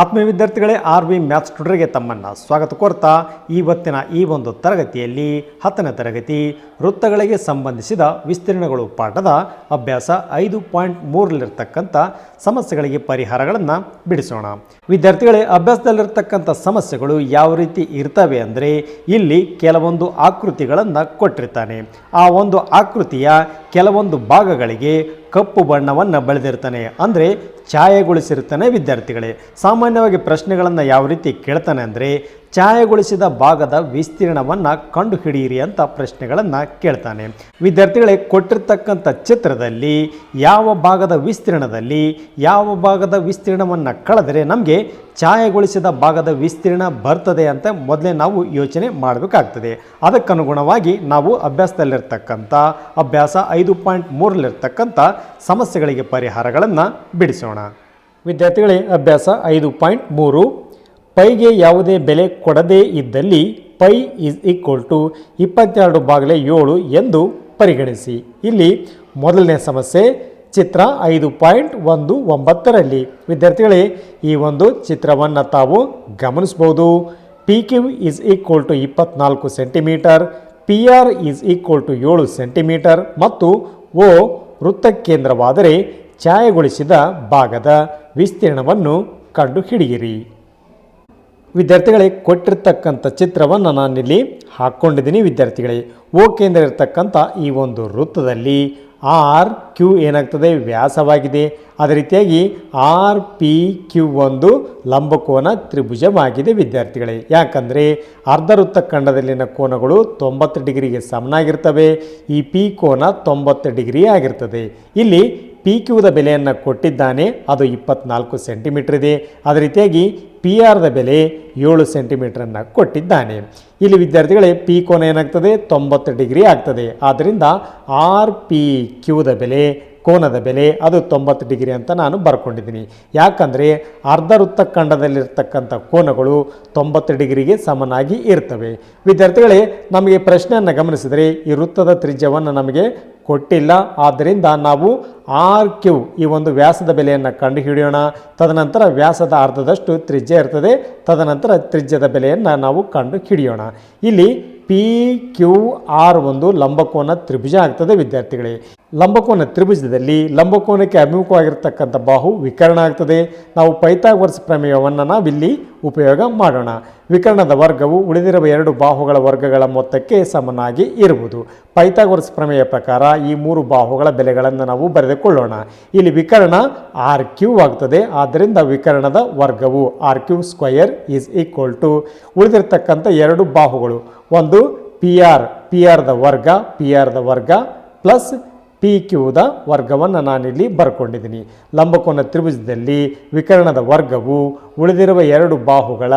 ಆತ್ಮೀಯ ವಿದ್ಯಾರ್ಥಿಗಳೇ, R V maths ಟ್ಯೂಟರ್ಗೆ ತಮ್ಮನ್ನು ಸ್ವಾಗತ ಕೋರ್ತಾ, ಇವತ್ತಿನ ಈ ಒಂದು ತರಗತಿಯಲ್ಲಿ, ಹತ್ತನೇ ತರಗತಿ ವೃತ್ತಗಳಿಗೆ ಸಂಬಂಧಿಸಿದ ವಿಸ್ತೀರ್ಣಗಳು ಪಾಠದ ಅಭ್ಯಾಸ ಐದು ಪಾಯಿಂಟ್ ಮೂರಲ್ಲಿರ್ತಕ್ಕಂಥ ಸಮಸ್ಯೆಗಳಿಗೆ ಪರಿಹಾರಗಳನ್ನು ಬಿಡಿಸೋಣ. ವಿದ್ಯಾರ್ಥಿಗಳೇ, ಅಭ್ಯಾಸದಲ್ಲಿರ್ತಕ್ಕಂಥ ಸಮಸ್ಯೆಗಳು ಯಾವ ರೀತಿ ಇರ್ತವೆ ಅಂದರೆ, ಇಲ್ಲಿ ಕೆಲವೊಂದು ಆಕೃತಿಗಳನ್ನು ಕೊಟ್ಟಿರ್ತಾನೆ. ಆ ಒಂದು ಆಕೃತಿಯ ಕೆಲವೊಂದು ಭಾಗಗಳಿಗೆ ಕಪ್ಪು ಬಣ್ಣವನ್ನು ಬೆಳೆದಿರ್ತಾನೆ. ಅಂದರೆ ಛಾಯೆಗೊಳಿಸಿರ್ತಾನೆ ವಿದ್ಯಾರ್ಥಿಗಳೇ. ಸಾಮಾನ್ಯವಾಗಿ ಪ್ರಶ್ನೆಗಳನ್ನು ಯಾವ ರೀತಿ ಕೇಳ್ತಾನೆ ಅಂದರೆ ಛಾಯೆಗೊಳಿಸಿದ ಭಾಗದ ವಿಸ್ತೀರ್ಣವನ್ನು ಕಂಡುಹಿಡಿಯಿರಿ ಅಂತ ಪ್ರಶ್ನೆಗಳನ್ನು ಕೇಳ್ತಾನೆ. ವಿದ್ಯಾರ್ಥಿಗಳೇ, ಕೊಟ್ಟಿರ್ತಕ್ಕಂಥ ಚಿತ್ರದಲ್ಲಿ ಯಾವ ಭಾಗದ ವಿಸ್ತೀರ್ಣದಲ್ಲಿ ಯಾವ ಭಾಗದ ವಿಸ್ತೀರ್ಣವನ್ನು ಕಳೆದರೆ ನಮಗೆ ಛಾಯೆಗೊಳಿಸಿದ ಭಾಗದ ವಿಸ್ತೀರ್ಣ ಬರ್ತದೆ ಅಂತ ಮೊದಲೇ ನಾವು ಯೋಚನೆ ಮಾಡಬೇಕಾಗ್ತದೆ. ಅದಕ್ಕನುಗುಣವಾಗಿ ನಾವು ಅಭ್ಯಾಸದಲ್ಲಿರ್ತಕ್ಕಂಥ, ಅಭ್ಯಾಸ ಐದು ಪಾಯಿಂಟ್ ಮೂರಲ್ಲಿರ್ತಕ್ಕಂಥ ಸಮಸ್ಯೆಗಳಿಗೆ ಪರಿಹಾರಗಳನ್ನು ಬಿಡಿಸೋಣ. ವಿದ್ಯಾರ್ಥಿಗಳೇ, ಅಭ್ಯಾಸ ಐದು ಪಾಯಿಂಟ್ ಮೂರು ಪೈಗೆ ಯಾವುದೇ ಬೆಲೆ ಕೊಡದೇ ಇದ್ದಲ್ಲಿ ಪೈ ಇಸ್ ಈಕ್ವಲ್ ಟು ಇಪ್ಪತ್ತೆರಡು ಬಾಗಿಲೆ ಏಳು ಎಂದು ಪರಿಗಣಿಸಿ. ಇಲ್ಲಿ ಮೊದಲನೇ ಸಮಸ್ಯೆ, ಚಿತ್ರ ಐದು ಪಾಯಿಂಟ್ ಒಂದು ಒಂಬತ್ತರಲ್ಲಿ. ವಿದ್ಯಾರ್ಥಿಗಳೇ, ಈ ಒಂದು ಚಿತ್ರವನ್ನು ತಾವು ಗಮನಿಸಬಹುದು P Q is equal to ಇಪ್ಪತ್ನಾಲ್ಕು centimetre P R is equal to ಏಳು ಸೆಂಟಿಮೀಟರ್ ಮತ್ತು ಓ ವೃತ್ತಕೇಂದ್ರವಾದರೆ ಛಾಯೆಗೊಳಿಸಿದ ಭಾಗದ ವಿಸ್ತೀರ್ಣವನ್ನು ಕಂಡುಹಿಡಿಯಿರಿ. ವಿದ್ಯಾರ್ಥಿಗಳೇ, ಕೊಟ್ಟಿರ್ತಕ್ಕಂಥ ಚಿತ್ರವನ್ನು ನಾನಿಲ್ಲಿ ಹಾಕ್ಕೊಂಡಿದ್ದೀನಿ ವಿದ್ಯಾರ್ಥಿಗಳೇ. ಓ ಕೇಂದ್ರ ಇರತಕ್ಕಂಥ ಈ ಒಂದು ವೃತ್ತದಲ್ಲಿ ಆರ್ ಕ್ಯೂ ಏನಾಗ್ತದೆ? ವ್ಯಾಸವಾಗಿದೆ. ಅದೇ ರೀತಿಯಾಗಿ ಆರ್ ಪಿ ಕ್ಯೂ ಒಂದು ಲಂಬಕೋನ ತ್ರಿಭುಜವಾಗಿದೆ ವಿದ್ಯಾರ್ಥಿಗಳೇ. ಯಾಕಂದರೆ ಅರ್ಧ ವೃತ್ತ ಖಂಡದಲ್ಲಿನ ಕೋನಗಳು ತೊಂಬತ್ತು ಡಿಗ್ರಿಗೆ ಸಮನಾಗಿರ್ತವೆ. ಈ ಪಿ ಕೋನ ತೊಂಬತ್ತು ಡಿಗ್ರಿ ಆಗಿರ್ತದೆ. ಇಲ್ಲಿ ಪಿ ಕ್ಯೂದ ಬೆಲೆಯನ್ನು ಕೊಟ್ಟಿದ್ದಾನೆ. ಅದು ಇಪ್ಪತ್ನಾಲ್ಕು ಸೆಂಟಿಮೀಟ್ರ್ ಇದೆ. ಅದೇ ರೀತಿಯಾಗಿ ಪಿ ಆರ್ದ ಬೆಲೆ ಏಳು ಸೆಂಟಿಮೀಟ್ರನ್ನು ಕೊಟ್ಟಿದ್ದಾನೆ. ಇಲ್ಲಿ ವಿದ್ಯಾರ್ಥಿಗಳೇ ಪಿ ಕೋನ ಏನಾಗ್ತದೆ? ತೊಂಬತ್ತು ಡಿಗ್ರಿ ಆಗ್ತದೆ. ಆದ್ದರಿಂದ ಆರ್ ಪಿ ಕ್ಯೂದ ಬೆಲೆ ಕೋನದ ಬೆಲೆ ಅದು ತೊಂಬತ್ತು ಡಿಗ್ರಿ ಅಂತ ನಾನು ಬರ್ಕೊಂಡಿದ್ದೀನಿ. ಯಾಕಂದರೆ ಅರ್ಧ ವೃತ್ತಖಂಡದಲ್ಲಿರ್ತಕ್ಕಂಥ ಕೋನಗಳು ತೊಂಬತ್ತು ಡಿಗ್ರಿಗೆ ಸಮನಾಗಿ ಇರ್ತವೆ. ವಿದ್ಯಾರ್ಥಿಗಳೇ, ನಮಗೆ ಪ್ರಶ್ನೆಯನ್ನು ಗಮನಿಸಿದರೆ ಈ ವೃತ್ತದ ತ್ರಿಜ್ಯವನ್ನು ನಮಗೆ ಕೊಟ್ಟಿಲ್ಲ. ಆದ್ದರಿಂದ ನಾವು ಆರ್ ಕ್ಯೂ ಈ ಒಂದು ವ್ಯಾಸದ ಬೆಲೆಯನ್ನು ಕಂಡುಹಿಡಿಯೋಣ. ತದನಂತರ ವ್ಯಾಸದ ಅರ್ಧದಷ್ಟು ತ್ರಿಜ್ಯ ಇರ್ತದೆ. ತದನಂತರ ತ್ರಿಜ್ಯದ ಬೆಲೆಯನ್ನು ನಾವು ಕಂಡು ಹಿಡಿಯೋಣ ಇಲ್ಲಿ ಪಿ ಕ್ಯೂ ಆರ್ ಒಂದು ಲಂಬಕೋನ ತ್ರಿಭುಜ ಆಗ್ತದೆ ವಿದ್ಯಾರ್ಥಿಗಳೇ. ಲಂಬಕೋನ ತ್ರಿಭುಜದಲ್ಲಿ ಲಂಬಕೋನಕ್ಕೆ ಅಭಿಮುಖವಾಗಿರ್ತಕ್ಕಂಥ ಬಾಹು ವಿಕರ್ಣ ಆಗ್ತದೆ. ನಾವು ಪೈಥಾಗೋರಸ್ ಪ್ರಮೇಯವನ್ನು ನಾವಿಲ್ಲಿ ಉಪಯೋಗ ಮಾಡೋಣ. ವಿಕರ್ಣದ ವರ್ಗವು ಉಳಿದಿರುವ ಎರಡು ಬಾಹುಗಳ ವರ್ಗಗಳ ಮೊತ್ತಕ್ಕೆ ಸಮನಾಗಿ ಇರುವುದು. ಪೈಥಾಗೋರಸ್ ಪ್ರಮೇಯ ಪ್ರಕಾರ ಈ ಮೂರು ಬಾಹುಗಳ ಬೆಲೆಗಳನ್ನು ನಾವು ಬರೆದುಕೊಳ್ಳೋಣ. ಇಲ್ಲಿ ವಿಕರ್ಣ ಆರ್ ಕ್ಯೂ ಆಗ್ತದೆ. ಆದ್ದರಿಂದ ವಿಕರ್ಣದ ವರ್ಗವು R Q square is equal to ಉಳಿದಿರ್ತಕ್ಕಂಥ ಎರಡು ಬಾಹುಗಳು. ಒಂದು ಪಿ ಆರ್, ಪಿ ಆರ್ದ ವರ್ಗ, ಪಿ ಆರ್ದ ವರ್ಗ ಪ್ಲಸ್ ಪಿ ಕ್ಯೂದ ವರ್ಗವನ್ನು ನಾನಿಲ್ಲಿ ಬರ್ಕೊಂಡಿದ್ದೀನಿ. ಲಂಬಕೋನ ತ್ರಿಭುಜದಲ್ಲಿ ವಿಕರಣದ ವರ್ಗವು ಉಳಿದಿರುವ ಎರಡು ಬಾಹುಗಳ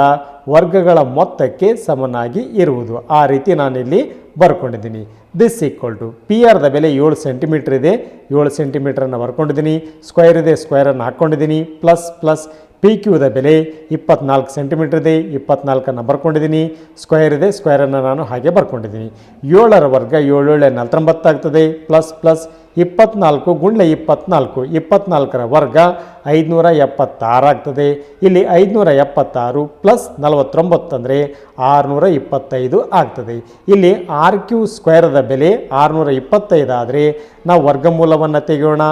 ವರ್ಗಗಳ ಮೊತ್ತಕ್ಕೆ ಸಮನಾಗಿ ಇರುವುದು. ಆ ರೀತಿ ನಾನಿಲ್ಲಿ ಬರ್ಕೊಂಡಿದ್ದೀನಿ. ದಿಸ್ ಈಕ್ವಲ್ ಟು ಪಿ ಆರ್ದ ಬೆಲೆ ಏಳು ಸೆಂಟಿಮೀಟ್ರ್ ಇದೆ. ಏಳು ಸೆಂಟಿಮೀಟ್ರನ್ನು ಬರ್ಕೊಂಡಿದ್ದೀನಿ. ಸ್ಕ್ವೇರ್ ಇದೆ. ಸ್ಕ್ವೇರನ್ನು ಹಾಕ್ಕೊಂಡಿದ್ದೀನಿ ಪ್ಲಸ್ ಪ್ಲಸ್ ಪಿ ಕ್ಯೂದ ಬೆಲೆ ಇಪ್ಪತ್ನಾಲ್ಕು ಸೆಂಟಿಮೀಟರ್ ಇದೆ ಇಪ್ಪತ್ನಾಲ್ಕನ್ನು ಬರ್ಕೊಂಡಿದ್ದೀನಿ. ಸ್ಕ್ವೇರ್ ಇದೆ ಸ್ಕ್ವೇರನ್ನು ನಾನು ಹಾಗೆ ಬರ್ಕೊಂಡಿದ್ದೀನಿ. ಏಳರ ವರ್ಗ ಏಳೇಳೆ ನಲ್ವತ್ತೊಂಬತ್ತಾಗ್ತದೆ ಪ್ಲಸ್ ಪ್ಲಸ್ ಇಪ್ಪತ್ನಾಲ್ಕು ಗುಂಡ್ಲೆ ಇಪ್ಪತ್ನಾಲ್ಕು, ಇಪ್ಪತ್ನಾಲ್ಕರ ವರ್ಗ ಐದುನೂರ ಎಪ್ಪತ್ತಾರಾಗ್ತದೆ ಇಲ್ಲಿ ಐದುನೂರ ಎಪ್ಪತ್ತಾರು ಪ್ಲಸ್ ನಲವತ್ತೊಂಬತ್ತಂದರೆ ಆರುನೂರ ಇಪ್ಪತ್ತೈದು ಆಗ್ತದೆ. ಇಲ್ಲಿ ಆರ್ ಕ್ಯೂ ಸ್ಕ್ವೇರದ ಬೆಲೆ ಆರುನೂರ ಇಪ್ಪತ್ತೈದಾದರೆ ನಾವು ವರ್ಗಮೂಲವನ್ನು ತೆಗೆಯೋಣ.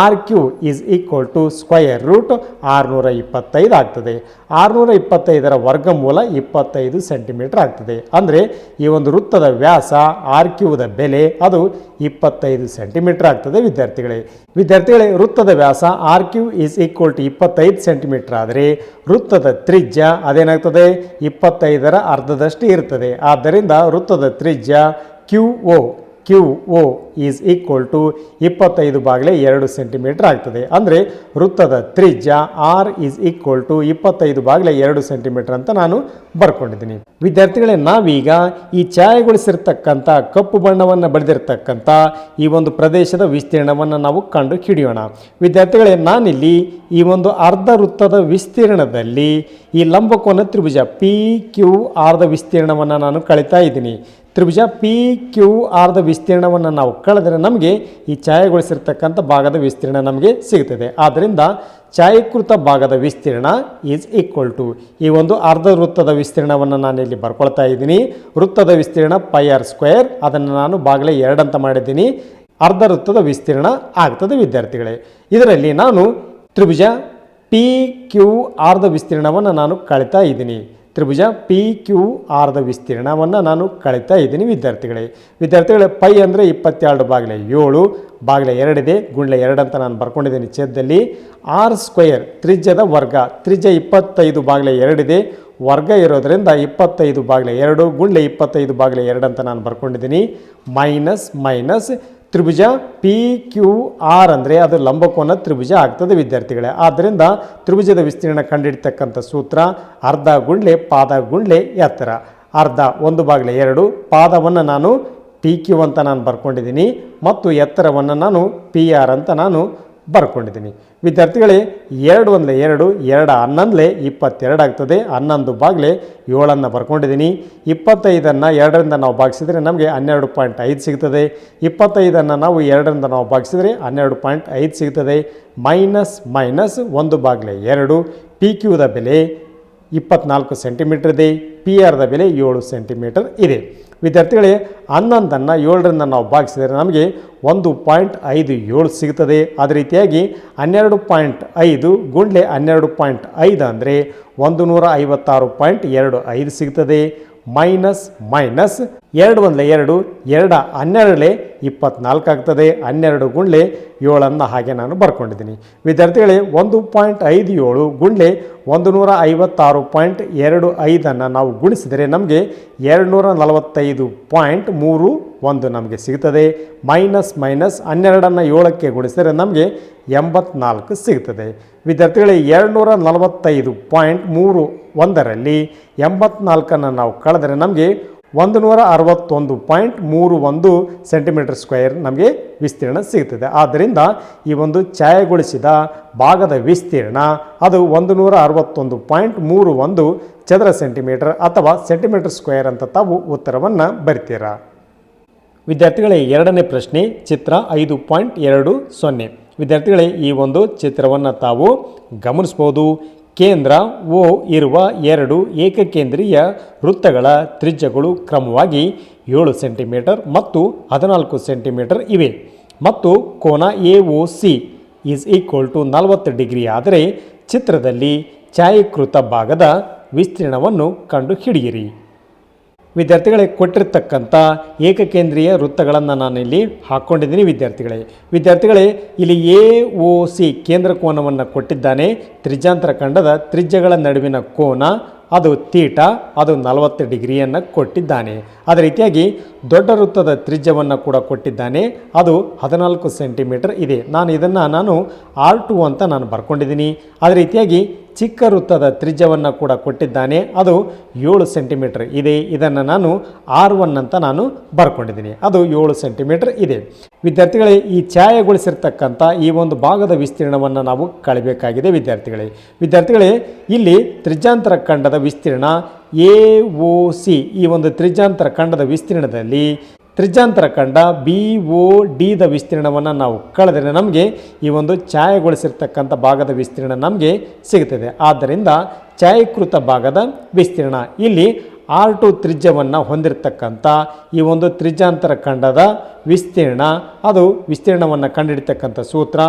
R Q is equal to square root ಆರುನೂರ ಇಪ್ಪತ್ತೈದು ಆಗ್ತದೆ. ಆರುನೂರ ಇಪ್ಪತ್ತೈದರ ವರ್ಗಮೂಲ ಇಪ್ಪತ್ತೈದು ಸೆಂಟಿಮೀಟರ್ ಆಗ್ತದೆ. ಅಂದರೆ ಈ ಒಂದು ವೃತ್ತದ ವ್ಯಾಸ ಆರ್ ಕ್ಯೂದ ಬೆಲೆ ಅದು ಇಪ್ಪತ್ತೈದು ಸೆಂಟಿಮೀಟರ್ ಆಗ್ತದೆ ವಿದ್ಯಾರ್ಥಿಗಳೇ. ವಿದ್ಯಾರ್ಥಿಗಳೇ, ವೃತ್ತದ ವ್ಯಾಸ R Q is equal to ಇಪ್ಪತ್ತೈದು ಸೆಂಟಿಮೀಟರ್ ಆದರೆ ವೃತ್ತದ ತ್ರಿಜ್ಯ ಅದೇನಾಗ್ತದೆ? ಇಪ್ಪತ್ತೈದರ ಅರ್ಧದಷ್ಟು ಇರ್ತದೆ ಆದ್ದರಿಂದ ವೃತ್ತದ ತ್ರಿಜ್ಯ Q O Q O is equal to ಇಪ್ಪತ್ತೈದು ಬಾಗಿಲೆ ಎರಡು ಸೆಂಟಿಮೀಟರ್ ಆಗ್ತದೆ. ಅಂದರೆ ವೃತ್ತದ ತ್ರಿಜ್ಯ ಆರ್ ಈಸ್ ಈಕ್ವಲ್ ಟು ಇಪ್ಪತ್ತೈದು ಬಾಗಿಲೆ ಎರಡು ಸೆಂಟಿಮೀಟರ್ ಅಂತ ನಾನು ಬರ್ಕೊಂಡಿದ್ದೀನಿ. ವಿದ್ಯಾರ್ಥಿಗಳೇ, ನಾವೀಗ ಈ ಛಾಯೆಗೊಳಿಸಿರ್ತಕ್ಕಂಥ ಕಪ್ಪು ಬಣ್ಣವನ್ನು ಬಳಿದಿರ್ತಕ್ಕಂಥ ಈ ಒಂದು ಪ್ರದೇಶದ ವಿಸ್ತೀರ್ಣವನ್ನು ನಾವು ಕಂಡು ಹಿಡಿಯೋಣ. ವಿದ್ಯಾರ್ಥಿಗಳೇ, ನಾನಿಲ್ಲಿ ಈ ಒಂದು ಅರ್ಧ ವೃತ್ತದ ವಿಸ್ತೀರ್ಣದಲ್ಲಿ ಈ ಲಂಬಕೋನ ತ್ರಿಭುಜ ಪಿ ಕ್ಯೂ ಆರ್ದ ವಿಸ್ತೀರ್ಣವನ್ನು ನಾನು ಕಳೀತಾ ಇದ್ದೀನಿ. ತ್ರಿಭುಜ ಪಿ ಕ್ಯೂ ಆರ್ದ ವಿಸ್ತೀರ್ಣವನ್ನು ನಾವು ಕಳೆದರೆ ನಮಗೆ ಈ ಛಾಯೆಗೊಳಿಸಿರ್ತಕ್ಕಂಥ ಭಾಗದ ವಿಸ್ತೀರ್ಣ ನಮಗೆ ಸಿಗುತ್ತದೆ. ಆದ್ದರಿಂದ ಛಾಯೀಕೃತ ಭಾಗದ ವಿಸ್ತೀರ್ಣ ಈಸ್ ಈಕ್ವಲ್ ಟು ಈ ಒಂದು ಅರ್ಧ ವೃತ್ತದ ವಿಸ್ತೀರ್ಣವನ್ನು ನಾನು ಇಲ್ಲಿ ಬರ್ಕೊಳ್ತಾ ಇದ್ದೀನಿ. ವೃತ್ತದ ವಿಸ್ತೀರ್ಣ ಪೈ ಆರ್ ಸ್ಕ್ವೇರ್ ಅದನ್ನು ನಾನು ಬಾಗಲೇ ಎರಡಂತ ಮಾಡಿದ್ದೀನಿ. ಅರ್ಧ ವೃತ್ತದ ವಿಸ್ತೀರ್ಣ ಆಗ್ತದೆ ವಿದ್ಯಾರ್ಥಿಗಳೇ. ಇದರಲ್ಲಿ ನಾನು ತ್ರಿಭುಜ ಪಿ ಕ್ಯೂ ಆರ್ದ ವಿಸ್ತೀರ್ಣವನ್ನು ನಾನು ಕಳಿತಾ ಇದ್ದೀನಿ. ತ್ರಿಭುಜ ಪಿ ಕ್ಯೂ ಆರ್ದ ವಿಸ್ತೀರ್ಣವನ್ನು ನಾನು ಕಳೀತಾ ಇದ್ದೀನಿ ವಿದ್ಯಾರ್ಥಿಗಳೇ. ವಿದ್ಯಾರ್ಥಿಗಳೇ, ಪೈ ಅಂದರೆ ಇಪ್ಪತ್ತೆರಡು ಬಾಗಿಲೆ ಏಳು, ಬಾಗಿಲೆ ಎರಡಿದೆ ಗುಂಡ್ಲೆ ಎರಡು ಅಂತ ನಾನು ಬರ್ಕೊಂಡಿದ್ದೀನಿ ಛೇದದಲ್ಲಿ ಆರ್ ಸ್ಕ್ವೇರ್ ತ್ರಿಜ್ಯದ ವರ್ಗ, ತ್ರಿಜ್ಯ ಇಪ್ಪತ್ತೈದು ಬಾಗಿಲೆ ಎರಡಿದೆ, ವರ್ಗ ಇರೋದರಿಂದ ಇಪ್ಪತ್ತೈದು ಬಾಗಿಲೆ ಎರಡು ಗುಂಡ್ಲೆ ಇಪ್ಪತ್ತೈದು ಬಾಗಿಲೆ ಎರಡು ಅಂತ ನಾನು ಬರ್ಕೊಂಡಿದ್ದೀನಿ. ಮೈನಸ್ ಮೈನಸ್ ತ್ರಿಭುಜ ಪಿ ಕ್ಯೂ ಆರ್ ಅಂದರೆ ಅದು ಲಂಬಕೋನ ತ್ರಿಭುಜ ಆಗ್ತದೆ ವಿದ್ಯಾರ್ಥಿಗಳೇ. ಆದ್ದರಿಂದ ತ್ರಿಭುಜದ ವಿಸ್ತೀರ್ಣ ಕಂಡಿಡ್ತಕ್ಕಂಥ ಸೂತ್ರ ಅರ್ಧ ಗುಂಡ್ಲೆ ಪಾದ ಗುಂಡ್ಲೆ ಎತ್ತರ. ಅರ್ಧ ಒಂದು ಬಾಗಿಲೆ ಎರಡು. ಪಾದವನ್ನು ನಾನು ಪಿ ಕ್ಯೂ ಅಂತ ನಾನು ಬರ್ಕೊಂಡಿದ್ದೀನಿ. ಮತ್ತು ಎತ್ತರವನ್ನು ನಾನು ಪಿ ಆರ್ ಅಂತ ನಾನು ಬರ್ಕೊಂಡಿದ್ದೀನಿ. ವಿದ್ಯಾರ್ಥಿಗಳೇ, ಎರಡು ಒಂದಲೆ ಎರಡು ಎರಡು ಹನ್ನೊಂದಲೆ ಇಪ್ಪತ್ತೆರಡು ಆಗ್ತದೆ. ಹನ್ನೊಂದು ಬಾಗಿಲೆ ಏಳನ್ನು ಬರ್ಕೊಂಡಿದ್ದೀನಿ. ಇಪ್ಪತ್ತೈದನ್ನು ಎರಡರಿಂದ ನಾವು ಭಾಗಿಸಿದರೆ ನಮಗೆ ಹನ್ನೆರಡು ಪಾಯಿಂಟ್ ಐದು ಸಿಗ್ತದೆ. ಇಪ್ಪತ್ತೈದನ್ನು ನಾವು ಎರಡರಿಂದ ನಾವು ಭಾಗಿಸಿದರೆ ಹನ್ನೆರಡು ಪಾಯಿಂಟ್ ಐದು ಸಿಗ್ತದೆ. ಮೈನಸ್ ಮೈನಸ್ ಒಂದು ಬಾಗಿಲೆ ಎರಡು, ಪಿ ಕ್ಯೂದ ಬೆಲೆ ಇಪ್ಪತ್ನಾಲ್ಕು ಸೆಂಟಿಮೀಟರ್ ಇದೆ. ಪಿ ಆರ್ದ ಬೆಲೆ ಏಳು ಸೆಂಟಿಮೀಟರ್ ಇದೆ. ವಿದ್ಯಾರ್ಥಿಗಳೇ, ಹನ್ನೊಂದನ್ನು ಏಳರಿಂದ ನಾವು ಭಾಗಿಸಿದರೆ ನಮಗೆ ಒಂದು ಪಾಯಿಂಟ್ ಐದು ಏಳು ಸಿಗ್ತದೆ ಅದೇ ರೀತಿಯಾಗಿ ಹನ್ನೆರಡು ಪಾಯಿಂಟ್ ಐದು ಗುಂಡ್ಲೆ ಹನ್ನೆರಡು ಪಾಯಿಂಟ್ ಐದು ಅಂದರೆ ಒಂದು ನೂರ ಐವತ್ತಾರು ಪಾಯಿಂಟ್ ಎರಡು ಐದು ಸಿಗ್ತದೆ ಮೈನಸ್ ಮೈನಸ್ ಎರಡು ಒಂದಲೆ ಎರಡು, ಎರಡ ಹನ್ನೆರಡಲೆ ಇಪ್ಪತ್ನಾಲ್ಕು ಆಗ್ತದೆ. ಹನ್ನೆರಡು ಗುಂಡ್ಲೆ ಏಳನ್ನು ಹಾಗೆ ನಾನು ಬರ್ಕೊಂಡಿದ್ದೀನಿ. ವಿದ್ಯಾರ್ಥಿಗಳೇ, ಒಂದು ಪಾಯಿಂಟ್ ಐದು ಏಳು ಗುಂಡ್ಲೆ ಒಂದು ನೂರ ಐವತ್ತಾರು ಪಾಯಿಂಟ್ ಎರಡು ಐದನ್ನು ನಾವು ಗುಣಿಸಿದರೆ ನಮಗೆ ಎರಡು ನೂರ ನಲವತ್ತೈದು ಪಾಯಿಂಟ್ ಮೂರು ಒಂದು ನಮಗೆ ಸಿಗ್ತದೆ. ಮೈನಸ್ ಮೈನಸ್ ಹನ್ನೆರಡನ್ನು ಏಳಕ್ಕೆ ಗುಣಿಸಿದರೆ ನಮಗೆ ಎಂಬತ್ನಾಲ್ಕು ಸಿಗ್ತದೆ. ವಿದ್ಯಾರ್ಥಿಗಳೇ ಎರಡುನೂರ ನಲವತ್ತೈದು ಪಾಯಿಂಟ್ ಮೂರು ಒಂದರಲ್ಲಿ ಎಂಬತ್ನಾಲ್ಕನ್ನು ನಾವು ಕಳೆದರೆ ನಮಗೆ ಒಂದು ನೂರ ಅರವತ್ತೊಂದು ಪಾಯಿಂಟ್ ಮೂರು ಒಂದು ಸೆಂಟಿಮೀಟರ್ ಸ್ಕ್ವೇರ್ ನಮಗೆ ವಿಸ್ತೀರ್ಣ ಸಿಗುತ್ತದೆ. ಆದ್ದರಿಂದ ಈ ಒಂದು ಛಾಯೆಗೊಳಿಸಿದ ಭಾಗದ ವಿಸ್ತೀರ್ಣ ಅದು ಒಂದು ನೂರ ಅರವತ್ತೊಂದು ಪಾಯಿಂಟ್ ಮೂರು ಒಂದು ಚದರ ಸೆಂಟಿಮೀಟರ್ ಅಥವಾ ಸೆಂಟಿಮೀಟರ್ ಸ್ಕ್ವೇರ್ ಅಂತ ತಾವು ಉತ್ತರವನ್ನು ಬರಿತೀರಾ? ವಿದ್ಯಾರ್ಥಿಗಳೇ, ಎರಡನೇ ಪ್ರಶ್ನೆ, ಚಿತ್ರ ಐದು ಪಾಯಿಂಟ್ ಎರಡು ಸೊನ್ನೆ. ವಿದ್ಯಾರ್ಥಿಗಳೇ, ಈ ಒಂದು ಚಿತ್ರವನ್ನು ತಾವು ಗಮನಿಸ್ಬೋದು. ಕೇಂದ್ರ ಓ ಇರುವ ಎರಡು ಏಕಕೇಂದ್ರೀಯ ವೃತ್ತಗಳ ತ್ರಿಜ್ಯಗಳು ಕ್ರಮವಾಗಿ ಏಳು ಸೆಂಟಿಮೀಟರ್ ಮತ್ತು ಹದಿನಾಲ್ಕು ಸೆಂಟಿಮೀಟರ್ ಇವೆ. ಮತ್ತು ಕೋನ A O C is equal to ನಲವತ್ತು ಡಿಗ್ರಿ ಆದರೆ ಚಿತ್ರದಲ್ಲಿ ಛಾಯೀಕೃತ ಭಾಗದ ವಿಸ್ತೀರ್ಣವನ್ನು ಕಂಡು ಹಿಡಿಯಿರಿ ವಿದ್ಯಾರ್ಥಿಗಳೇ ಕೊಟ್ಟಿರ್ತಕ್ಕಂಥ ಏಕಕೇಂದ್ರೀಯ ವೃತ್ತಗಳನ್ನು ನಾನು ಇಲ್ಲಿ ಹಾಕ್ಕೊಂಡಿದ್ದೀನಿ ವಿದ್ಯಾರ್ಥಿಗಳೇ. ವಿದ್ಯಾರ್ಥಿಗಳೇ, ಇಲ್ಲಿ ಎ ಒ ಸಿ ಕೇಂದ್ರ ಕೋನವನ್ನು ಕೊಟ್ಟಿದ್ದಾನೆ. ತ್ರಿಜಾಂತರ ಖಂಡದ ತ್ರಿಜ್ಯಗಳ ನಡುವಿನ ಕೋನ ಅದು ತೀಟ, ಅದು ನಲವತ್ತು ಡಿಗ್ರಿಯನ್ನು ಕೊಟ್ಟಿದ್ದಾನೆ. ಅದೇ ರೀತಿಯಾಗಿ ದೊಡ್ಡ ವೃತ್ತದ ತ್ರಿಜ್ಯವನ್ನು ಕೂಡ ಕೊಟ್ಟಿದ್ದಾನೆ. ಅದು ಹದಿನಾಲ್ಕು ಸೆಂಟಿಮೀಟರ್ ಇದೆ. ನಾನು ಇದನ್ನು ನಾನು ಆರ್ ಟು ಅಂತ ನಾನು ಬರ್ಕೊಂಡಿದ್ದೀನಿ. ಅದೇ ರೀತಿಯಾಗಿ ಚಿಕ್ಕ ವೃತ್ತದ ತ್ರಿಜ್ಯವನ್ನು ಕೂಡ ಕೊಟ್ಟಿದ್ದಾನೆ. ಅದು ಏಳು ಸೆಂಟಿಮೀಟರ್ ಇದೆ. ಇದನ್ನು ನಾನು ಆರ್ ಒನ್ ಅಂತ ನಾನು ಬರ್ಕೊಂಡಿದ್ದೀನಿ. ಅದು ಏಳು ಸೆಂಟಿಮೀಟರ್ ಇದೆ. ವಿದ್ಯಾರ್ಥಿಗಳೇ, ಈ ಛಾಯೆಗೊಳಿಸಿರ್ತಕ್ಕಂಥ ಈ ಒಂದು ಭಾಗದ ವಿಸ್ತೀರ್ಣವನ್ನು ನಾವು ಕಳಿಬೇಕಾಗಿದೆ ವಿದ್ಯಾರ್ಥಿಗಳೇ. ವಿದ್ಯಾರ್ಥಿಗಳೇ, ಇಲ್ಲಿ ತ್ರಿಜಾಂತರ ಖಂಡದ ವಿಸ್ತೀರ್ಣ ಎ ಒ ಸಿ. ಈ ಒಂದು ತ್ರಿಜಾಂತರ ಖಂಡದ ವಿಸ್ತೀರ್ಣದಲ್ಲಿ ತ್ರಿಜಾಂತರ ಖಂಡ ಬಿ ಒ ಡಿ ದ ವಿಸ್ತೀರ್ಣವನ್ನು ನಾವು ಕಳೆದರೆ ನಮಗೆ ಈ ಒಂದು ಛಾಯೆಗೊಳಿಸಿರ್ತಕ್ಕಂಥ ಭಾಗದ ವಿಸ್ತೀರ್ಣ ನಮಗೆ ಸಿಗುತ್ತದೆ. ಆದ್ದರಿಂದ ಛಾಯೀಕೃತ ಭಾಗದ ವಿಸ್ತೀರ್ಣ. ಇಲ್ಲಿ ಆರ್ ಟು ತ್ರಿಜ್ಯವನ್ನು ಹೊಂದಿರತಕ್ಕಂಥ ಈ ಒಂದು ತ್ರಿಜ್ಯಾಂತರ ಖಂಡದ ವಿಸ್ತೀರ್ಣ. ಅದು ವಿಸ್ತೀರ್ಣವನ್ನು ಕಂಡುಹಿಡಿತಕ್ಕಂಥ ಸೂತ್ರ.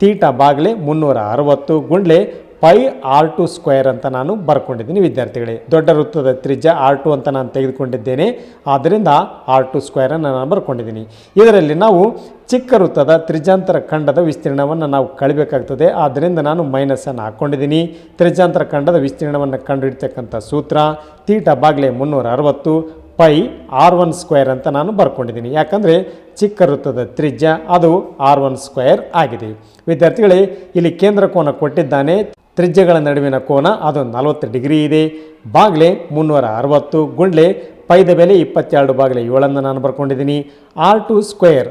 ತೀಟ ಬಾಗಿಲೆ ಮುನ್ನೂರ ಅರವತ್ತು ಗುಂಡ್ಲೆ ಪೈ ಆರ್ ಟು ಸ್ಕ್ವೇರ್ ಅಂತ ನಾನು ಬರ್ಕೊಂಡಿದ್ದೀನಿ, ವಿದ್ಯಾರ್ಥಿಗಳೇ. ದೊಡ್ಡ ವೃತ್ತದ ತ್ರಿಜ್ಯ ಆರ್ ಟು ಅಂತ ನಾನು ತೆಗೆದುಕೊಂಡಿದ್ದೇನೆ. ಆದ್ದರಿಂದ ಆರ್ ಟು ಸ್ಕ್ವೇರನ್ನು ನಾನು ಬರ್ಕೊಂಡಿದ್ದೀನಿ. ಇದರಲ್ಲಿ ನಾವು ಚಿಕ್ಕ ವೃತ್ತದ ತ್ರಿಜಾಂತರ ಖಂಡದ ವಿಸ್ತೀರ್ಣವನ್ನು ನಾವು ಕಳಿಬೇಕಾಗ್ತದೆ. ಆದ್ದರಿಂದ ನಾನು ಮೈನಸನ್ನು ಹಾಕ್ಕೊಂಡಿದ್ದೀನಿ. ತ್ರಿಜಾಂತರ ಖಂಡದ ವಿಸ್ತೀರ್ಣವನ್ನು ಕಂಡುಹಿಡ್ತಕ್ಕಂಥ ಸೂತ್ರ ತೀಟ ಬಾಗ್ಲೆ ಮುನ್ನೂರ ಅರವತ್ತು, ಪೈ ಆರ್ ಒನ್ ಸ್ಕ್ವೇರ್ ಅಂತ ನಾನು ಬರ್ಕೊಂಡಿದ್ದೀನಿ. ಯಾಕಂದರೆ ಚಿಕ್ಕ ವೃತ್ತದ ತ್ರಿಜ್ಯ, ಅದು ಆರ್ ಒನ್ ಸ್ಕ್ವೇರ್ ಆಗಿದೆ. ವಿದ್ಯಾರ್ಥಿಗಳೇ, ಇಲ್ಲಿ ಕೇಂದ್ರ ಕೋನ ಕೊಟ್ಟಿದ್ದಾನೆ. ತ್ರಿಜ್ಯಗಳ ನಡುವಿನ ಕೋನ ಅದು ನಲವತ್ತು ಡಿಗ್ರಿ ಇದೆ. ಬಾಗ್ಲೆ ಮುನ್ನೂರ ಅರವತ್ತು ಗುಂಡ್ಲೆ ಪೈದ ಬೆಲೆ ಇಪ್ಪತ್ತೆರಡು, ಬಾಗಿಲೆ ಏಳನ್ನು ನಾನು ಬರ್ಕೊಂಡಿದ್ದೀನಿ. ಆರ್ ಟು ಸ್ಕ್ವೇರ್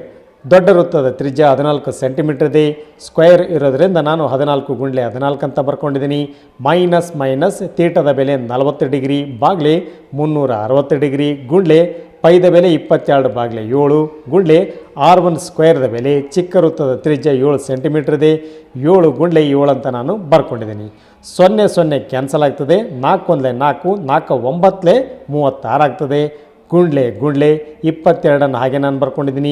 ದೊಡ್ಡ ವೃತ್ತದ ತ್ರಿಜ್ಯ ಹದಿನಾಲ್ಕು ಸೆಂಟಿಮೀಟರ್ ಇದೆ. ಸ್ಕ್ವೇರ್ ಇರೋದರಿಂದ ನಾನು ಹದಿನಾಲ್ಕು, ಗುಂಡ್ಲೆ ಹದಿನಾಲ್ಕು ಅಂತ ಬರ್ಕೊಂಡಿದ್ದೀನಿ. ಮೈನಸ್ ಮೈನಸ್ ತೀಟದ ಬೆಲೆ ನಲವತ್ತು ಡಿಗ್ರಿ, ಬಾಗ್ಲೆ ಮುನ್ನೂರ ಅರವತ್ತು ಡಿಗ್ರಿ, ಗುಂಡ್ಲೆ ಪೈದ ಬೆಲೆ ಇಪ್ಪತ್ತೆರಡು ಬಾಗಿಲೆ ಏಳು, ಗುಂಡ್ಲೆ ಆರ್ ಒನ್ ಸ್ಕ್ವೇರ್ದ ಬೆಲೆ ಚಿಕ್ಕ ವೃತ್ತದ ತ್ರಿಜ್ಯ ಏಳು ಸೆಂಟಿಮೀಟರ್ ಇದೆ ಏಳು ಗುಂಡ್ಲೆ ಏಳು ಅಂತ ನಾನು ಬರ್ಕೊಂಡಿದ್ದೀನಿ. ಸೊನ್ನೆ ಸೊನ್ನೆ ಕ್ಯಾನ್ಸಲ್ ಆಗ್ತದೆ, ನಾಲ್ಕು ಒಂದಲೇ ನಾಲ್ಕು ನಾಲ್ಕು ಒಂಬತ್ತಲೇ ಮೂವತ್ತಾರು ಆಗ್ತದೆ. ಗುಂಡ್ಲೆ ಗುಂಡ್ಲೆ ಇಪ್ಪತ್ತೆರಡನ್ನು ಹಾಗೆ ನಾನು ಬರ್ಕೊಂಡಿದ್ದೀನಿ.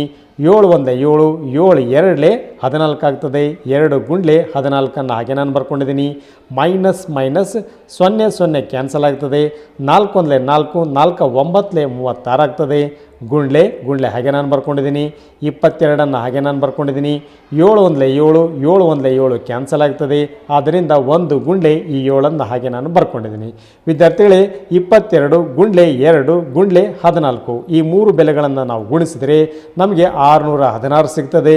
ಏಳು ಒಂದೇ ಏಳು ಏಳು ಎರಡಲೆ ಹದಿನಾಲ್ಕು ಆಗ್ತದೆ. ಎರಡು ಗುಂಡ್ಲೆ ಹದಿನಾಲ್ಕನ್ನು ಹಾಗೆ ನಾನು ಬರ್ಕೊಂಡಿದ್ದೀನಿ. ಮೈನಸ್ ಮೈನಸ್ ಸೊನ್ನೆ ಸೊನ್ನೆ ಕ್ಯಾನ್ಸಲ್ ಆಗ್ತದೆ. ನಾಲ್ಕೊಂದಲೆ ನಾಲ್ಕು ನಾಲ್ಕು ಒಂಬತ್ತಲೆ ಮೂವತ್ತಾರು ಆಗ್ತದೆ. ಗುಂಡ್ಲೆ ಗುಂಡ್ಲೆ ಹಾಗೆ ನಾನು ಬರ್ಕೊಂಡಿದ್ದೀನಿ. ಇಪ್ಪತ್ತೆರಡನ್ನು ಹಾಗೆ ನಾನು ಬರ್ಕೊಂಡಿದ್ದೀನಿ. ಏಳು ಒಂದಲೇ ಏಳು ಏಳು ಒಂದಲೇ ಏಳು ಕ್ಯಾನ್ಸಲ್ ಆಗ್ತದೆ. ಆದ್ದರಿಂದ ಒಂದು ಗುಂಡ್ಲೆ ಈ ಏಳನ್ನು ಹಾಗೆ ನಾನು ಬರ್ಕೊಂಡಿದ್ದೀನಿ. ವಿದ್ಯಾರ್ಥಿಗಳೇ, ಇಪ್ಪತ್ತೆರಡು, ಗುಂಡ್ಲೆ ಎರಡು, ಗುಂಡ್ಲೆ ಹದಿನಾಲ್ಕು ಈ ಮೂರು ಬೆಲೆಗಳನ್ನು ನಾವು ಗುಣಿಸಿದರೆ ನಮಗೆ ಆರುನೂರ ಹದಿನಾರು ಸಿಗ್ತದೆ.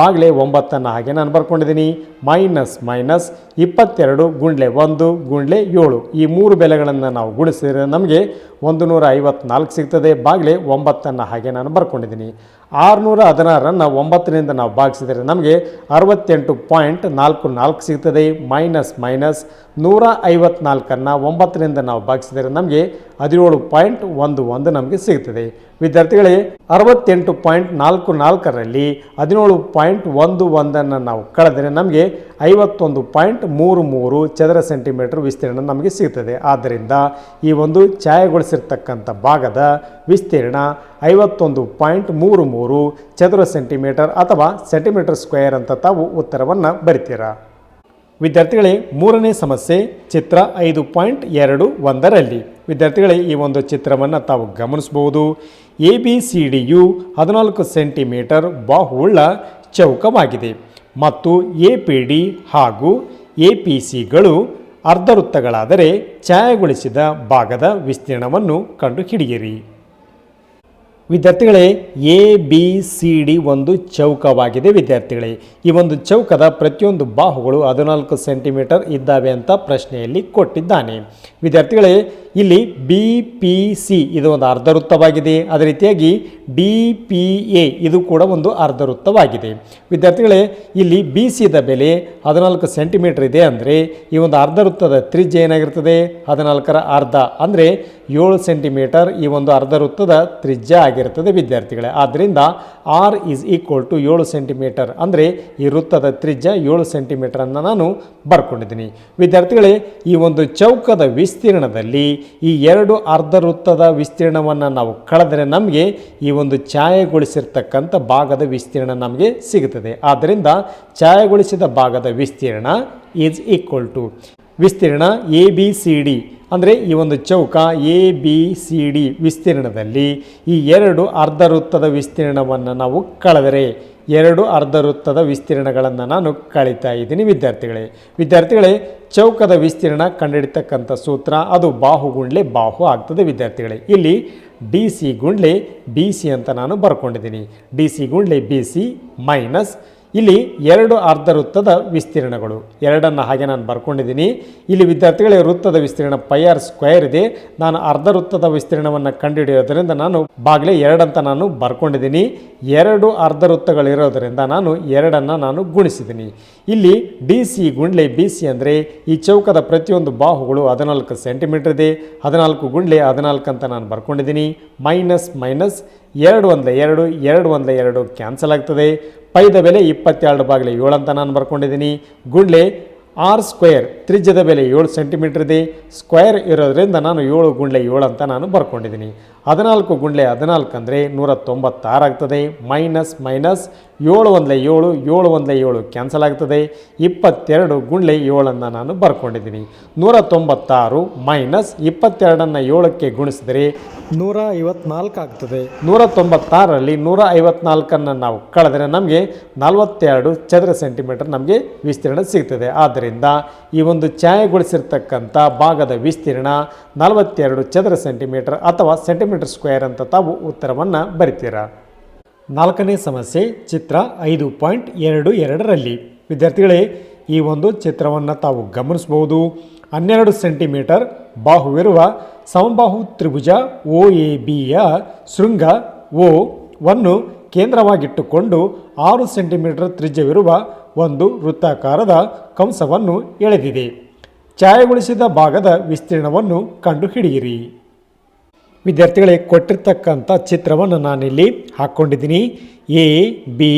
ಬಾಗಿಲೆ ಒಂಬತ್ತನ್ನು ಹಾಗೆ ನಾನು ಬರ್ಕೊಂಡಿದ್ದೀನಿ. ಮೈನಸ್ ಮೈನಸ್ ಇಪ್ಪತ್ತೆರಡು, ಗುಂಡ್ಲೆ ಒಂದು, ಗುಂಡ್ಲೆ ಏಳು ಈ ಮೂರು ಬೆಲೆಗಳನ್ನು ನಾವು ಗುಣಿಸಿದರೆ ನಮಗೆ ಒಂದು ನೂರ ಐವತ್ನಾಲ್ಕು ಸಿಗ್ತದೆ. ಬಾಗಿಲೆ ಒಂಬತ್ತನ್ನು ಹಾಗೆ ನಾನು ಬರ್ಕೊಂಡಿದ್ದೀನಿ. ಆರುನೂರ ಹದಿನಾರನ್ನು ಒಂಬತ್ತರಿಂದ ನಾವು ಭಾಗಿಸಿದರೆ ನಮಗೆ ಅರವತ್ತೆಂಟು ಪಾಯಿಂಟ್ ನಾಲ್ಕು ನಾಲ್ಕು ಸಿಗ್ತದೆ. ಮೈನಸ್ ಮೈನಸ್ ನೂರ ಐವತ್ನಾಲ್ಕನ್ನು ಒಂಬತ್ತರಿಂದ ನಾವು ಭಾಗಿಸಿದರೆ ನಮಗೆ ಹದಿನೇಳು ಪಾಯಿಂಟ್ ಒಂದು ಒಂದು ನಮಗೆ ಸಿಗ್ತದೆ. ವಿದ್ಯಾರ್ಥಿಗಳೇ, ಅರವತ್ತೆಂಟು ಪಾಯಿಂಟ್ ನಾಲ್ಕು ನಾಲ್ಕರಲ್ಲಿ ಹದಿನೇಳು ಪಾಯಿಂಟ್ ಒಂದು ಒಂದನ್ನು ನಾವು ಕಳೆದರೆ ನಮಗೆ ಐವತ್ತೊಂದು ಪಾಯಿಂಟ್ ಮೂರು ಮೂರು ಚದರ ಸೆಂಟಿಮೀಟರ್ ವಿಸ್ತೀರ್ಣ ನಮಗೆ ಸಿಗ್ತದೆ ಆದ್ದರಿಂದ ಈ ಒಂದು ಛಾಯಗೊಳಿಸಿರ್ತಕ್ಕಂಥ ಭಾಗದ ವಿಸ್ತೀರ್ಣ ಐವತ್ತೊಂದು ಪಾಯಿಂಟ್ ಮೂರು ಮೂರು ಚದರ ಸೆಂಟಿಮೀಟರ್ ಅಥವಾ ಸೆಂಟಿಮೀಟರ್ ಸ್ಕ್ವೇರ್ ಅಂತ ತಾವು ಉತ್ತರವನ್ನು ಬರಿತೀರಾ? ವಿದ್ಯಾರ್ಥಿಗಳೇ, ಮೂರನೇ ಸಮಸ್ಯೆ ಚಿತ್ರ ಐದು ಪಾಯಿಂಟ್ ಎರಡು ಒಂದರಲ್ಲಿ. ವಿದ್ಯಾರ್ಥಿಗಳೇ, ಈ ಒಂದು ಚಿತ್ರವನ್ನು ತಾವು ಗಮನಿಸಬಹುದು. ಎ ಬಿ ಸಿ ಡಿಯು ಹದಿನಾಲ್ಕು ಸೆಂಟಿಮೀಟರ್ ಬಾಹುಳ್ಳ ಚೌಕವಾಗಿದೆ ಮತ್ತು ಎ ಪಿ ಡಿ ಹಾಗೂ ಎ ಪಿ ಸಿಗಳು ಅರ್ಧವೃತ್ತಗಳಾದರೆ ಛಾಯಗೊಳಿಸಿದ ಭಾಗದ ವಿಸ್ತೀರ್ಣವನ್ನು ಕಂಡುಹಿಡಿಯಿರಿ. ವಿದ್ಯಾರ್ಥಿಗಳೇ ಎ ಬಿ ಸಿ ಡಿ ಒಂದು ಚೌಕವಾಗಿದೆ ವಿದ್ಯಾರ್ಥಿಗಳೇ. ಈ ಒಂದು ಚೌಕದ ಪ್ರತಿಯೊಂದು ಬಾಹುಗಳು ಹದಿನಾಲ್ಕು ಸೆಂಟಿಮೀಟರ್ ಇದ್ದಾವೆ ಅಂತ ಪ್ರಶ್ನೆಯಲ್ಲಿ ಕೊಟ್ಟಿದ್ದಾನೆ. ವಿದ್ಯಾರ್ಥಿಗಳೇ, ಇಲ್ಲಿ ಬಿ ಪಿ ಸಿ ಇದು ಒಂದು ಅರ್ಧ ವೃತ್ತವಾಗಿದೆ ಅದೇ ರೀತಿಯಾಗಿ ಡಿ ಪಿ ಎ ಇದು ಕೂಡ ಒಂದು ಅರ್ಧ ವೃತ್ತವಾಗಿದೆ ವಿದ್ಯಾರ್ಥಿಗಳೇ, ಇಲ್ಲಿ ಬಿ ಸಿದ ಬೆಲೆ ಹದಿನಾಲ್ಕು ಸೆಂಟಿಮೀಟರ್ ಇದೆ ಅಂದರೆ ಈ ಒಂದು ಅರ್ಧ ವೃತ್ತದ ತ್ರಿಜ್ಯ ಏನಾಗಿರ್ತದೆ? ಹದಿನಾಲ್ಕರ ಅರ್ಧ ಅಂದರೆ ಏಳು ಸೆಂಟಿಮೀಟರ್ ಈ ಒಂದು ಅರ್ಧ ವೃತ್ತದ ತ್ರಿಜ್ಯ ಆಗಿರುತ್ತದೆ ವಿದ್ಯಾರ್ಥಿಗಳೇ. ಆದ್ದರಿಂದ ಆರ್ ಈಸ್ ಈಕ್ವಲ್ ಟು ಏಳು ಸೆಂಟಿಮೀಟರ್ ಅಂದರೆ ಈ ವೃತ್ತದ ತ್ರಿಜ್ಯ ಏಳು ಸೆಂಟಿಮೀಟರನ್ನು ನಾನು ಬರ್ಕೊಂಡಿದ್ದೀನಿ. ವಿದ್ಯಾರ್ಥಿಗಳೇ, ಈ ಒಂದು ಚೌಕದ ವಿಸ್ತೀರ್ಣದಲ್ಲಿ ಈ ಎರಡು ಅರ್ಧ ವೃತ್ತದ ವಿಸ್ತೀರ್ಣವನ್ನು ನಾವು ಕಳೆದರೆ ನಮಗೆ ಈ ಒಂದು ಛಾಯೆಗೊಳಿಸಿರ್ತಕ್ಕಂಥ ಭಾಗದ ವಿಸ್ತೀರ್ಣ ನಮಗೆ ಸಿಗುತ್ತದೆ. ಆದ್ದರಿಂದ ಛಾಯೆಗೊಳಿಸಿದ ಭಾಗದ ವಿಸ್ತೀರ್ಣ ಈಸ್ ಈಕ್ವಲ್ ಟು ವಿಸ್ತೀರ್ಣ ಎ ಬಿ ಸಿ ಡಿ ಅಂದರೆ ಈ ಒಂದು ಚೌಕ ಎ ಬಿ ಸಿ ಡಿ ವಿಸ್ತೀರ್ಣದಲ್ಲಿ ಈ ಎರಡು ಅರ್ಧ ವೃತ್ತದ ವಿಸ್ತೀರ್ಣವನ್ನು ನಾವು ಕಳೆದರೆ ಎರಡು ಅರ್ಧ ವೃತ್ತದ ವಿಸ್ತೀರ್ಣಗಳನ್ನು ನಾನು ಕಳೀತಾ ಇದ್ದೀನಿ ವಿದ್ಯಾರ್ಥಿಗಳೇ. ವಿದ್ಯಾರ್ಥಿಗಳೇ, ಚೌಕದ ವಿಸ್ತೀರ್ಣ ಕಂಡುಹಿಡಿತಕ್ಕಂಥ ಸೂತ್ರ ಅದು ಬಾಹು ಗುಂಡ್ಲೆ ಬಾಹು ಆಗ್ತದೆ ವಿದ್ಯಾರ್ಥಿಗಳೇ. ಇಲ್ಲಿ ಡಿ ಸಿ ಗುಂಡ್ಲೆ ಬಿ ಸಿ ಅಂತ ನಾನು ಬರ್ಕೊಂಡಿದ್ದೀನಿ. ಡಿ ಸಿ ಗುಂಡ್ಲೆ ಬಿ ಸಿ ಮೈನಸ್ ಇಲ್ಲಿ ಎರಡು ಅರ್ಧ ವೃತ್ತದ ವಿಸ್ತೀರ್ಣಗಳು. ಎರಡನ್ನು ಹಾಗೆ ನಾನು ಬರ್ಕೊಂಡಿದ್ದೀನಿ. ಇಲ್ಲಿ ವಿದ್ಯಾರ್ಥಿಗಳೇ, ವೃತ್ತದ ವಿಸ್ತೀರ್ಣ ಪೈ ಆರ್ ಸ್ಕ್ವೇರ್ ಇದೆ. ನಾನು ಅರ್ಧ ವೃತ್ತದ ವಿಸ್ತೀರ್ಣವನ್ನು ಕಂಡುಹಿಡಿಯೋದ್ರಿಂದ ನಾನು ಬಾಗಿಲೆ ಎರಡಂತ ನಾನು ಬರ್ಕೊಂಡಿದ್ದೀನಿ. ಎರಡು ಅರ್ಧ ವೃತ್ತಗಳಿರೋದರಿಂದ ನಾನು ಎರಡನ್ನು ನಾನು ಗುಣಿಸಿದ್ದೀನಿ. ಇಲ್ಲಿ ಡಿ ಸಿ ಗುಂಡ್ಲೆ ಬಿ ಸಿ ಅಂದರೆ ಈ ಚೌಕದ ಪ್ರತಿಯೊಂದು ಬಾಹುಗಳು ಹದಿನಾಲ್ಕು ಸೆಂಟಿಮೀಟ್ರ್ ಇದೆ. ಹದಿನಾಲ್ಕು ಗುಂಡ್ಲೆ ಹದಿನಾಲ್ಕು ಅಂತ ನಾನು ಬರ್ಕೊಂಡಿದ್ದೀನಿ. ಮೈನಸ್ ಮೈನಸ್ ಎರಡು ಒಂದಲ ಎರಡು ಎರಡು ಒಂದಲ ಎರಡು ಕ್ಯಾನ್ಸಲ್ ಆಗ್ತದೆ. ಪೈದ ಬೆಲೆ ಇಪ್ಪತ್ತೆರಡು ಬಾಗಿಲು ಏಳು ಅಂತ ನಾನು ಬರ್ಕೊಂಡಿದ್ದೀನಿ. ಗುಂಡ್ಲೆ ಆರ್ ಸ್ಕ್ವೇರ್ ತ್ರಿಜ್ಯದ ಬೆಲೆ ಏಳು ಸೆಂಟಿಮೀಟರ್ ಇದೆ. ಸ್ಕ್ವೇರ್ ಇರೋದ್ರಿಂದ ನಾನು ಏಳು ಗುಂಡ್ಲೆ ಏಳು ಅಂತ ನಾನು ಬರ್ಕೊಂಡಿದ್ದೀನಿ. ಹದಿನಾಲ್ಕು ಗುಂಡ್ಲೆ ಹದಿನಾಲ್ಕು ಅಂದರೆ ನೂರ ತೊಂಬತ್ತಾರು ಆಗ್ತದೆ. ಮೈನಸ್ ಮೈನಸ್ ಏಳು ಒಂದ್ಲೆ ಏಳು ಏಳು ಒಂದ್ಲೆ ಏಳು ಕ್ಯಾನ್ಸಲ್ ಆಗ್ತದೆ. ಇಪ್ಪತ್ತೆರಡು ಗುಂಡ್ಲೆ ಏಳನ್ನು ನಾನು ಬರ್ಕೊಂಡಿದ್ದೀನಿ. ನೂರ ತೊಂಬತ್ತಾರು ಮೈನಸ್ ಇಪ್ಪತ್ತೆರಡನ್ನು ಏಳಕ್ಕೆ ಗುಣಿಸಿದರೆ ನೂರ ಐವತ್ನಾಲ್ಕು ಆಗ್ತದೆ. ನೂರ ತೊಂಬತ್ತಾರರಲ್ಲಿ ನೂರ ಐವತ್ನಾಲ್ಕನ್ನು ನಾವು ಕಳೆದರೆ ನಮಗೆ ನಲವತ್ತೆರಡು ಚದರ ಸೆಂಟಿಮೀಟರ್ ನಮಗೆ ವಿಸ್ತೀರ್ಣ ಸಿಗ್ತದೆ. ಆದ್ದರಿಂದ ಈ ಒಂದು ಛಾಯೆಗೊಳಿಸಿರ್ತಕ್ಕಂಥ ಭಾಗದ ವಿಸ್ತೀರ್ಣ ನಲವತ್ತೆರಡು ಚದರ ಸೆಂಟಿಮೀಟರ್ ಅಥವಾ ಸೆಂಟಿಮೀಟರ್ ಸ್ಕ್ವೇರ್ ಅಂತ ತಾವು ಉತ್ತರವನ್ನು ಬರಿತೀರಾ? ನಾಲ್ಕನೇ ಸಮಸ್ಯೆ, ಚಿತ್ರ ಐದು ಪಾಯಿಂಟ್ ಎರಡು ಎರಡರಲ್ಲಿ. ವಿದ್ಯಾರ್ಥಿಗಳೇ, ಈ ಒಂದು ಚಿತ್ರವನ್ನು ತಾವು ಗಮನಿಸಬಹುದು. ಹನ್ನೆರಡು ಸೆಂಟಿಮೀಟರ್ ಬಾಹುವಿರುವ ಸಮಬಾಹು ತ್ರಿಭುಜ ಓ ಎ ಬಿಯ ಶೃಂಗ ಓ ವನ್ನು ಕೇಂದ್ರವಾಗಿಟ್ಟುಕೊಂಡು ಆರು ಸೆಂಟಿಮೀಟರ್ ತ್ರಿಜ್ಯವಿರುವ ಒಂದು ವೃತ್ತಾಕಾರದ ಕಂಸವನ್ನು ಎಳೆದಿದೆ. ಛಾಯೆಗೊಳಿಸಿದ ಭಾಗದ ವಿಸ್ತೀರ್ಣವನ್ನು ಕಂಡುಹಿಡಿಯಿರಿ. ವಿದ್ಯಾರ್ಥಿಗಳೇ ಕೊಟ್ಟಿರ್ತಕ್ಕಂಥ ಚಿತ್ರವನ್ನು ನಾನಿಲ್ಲಿ ಹಾಕ್ಕೊಂಡಿದ್ದೀನಿ. ಎ, ಬಿ,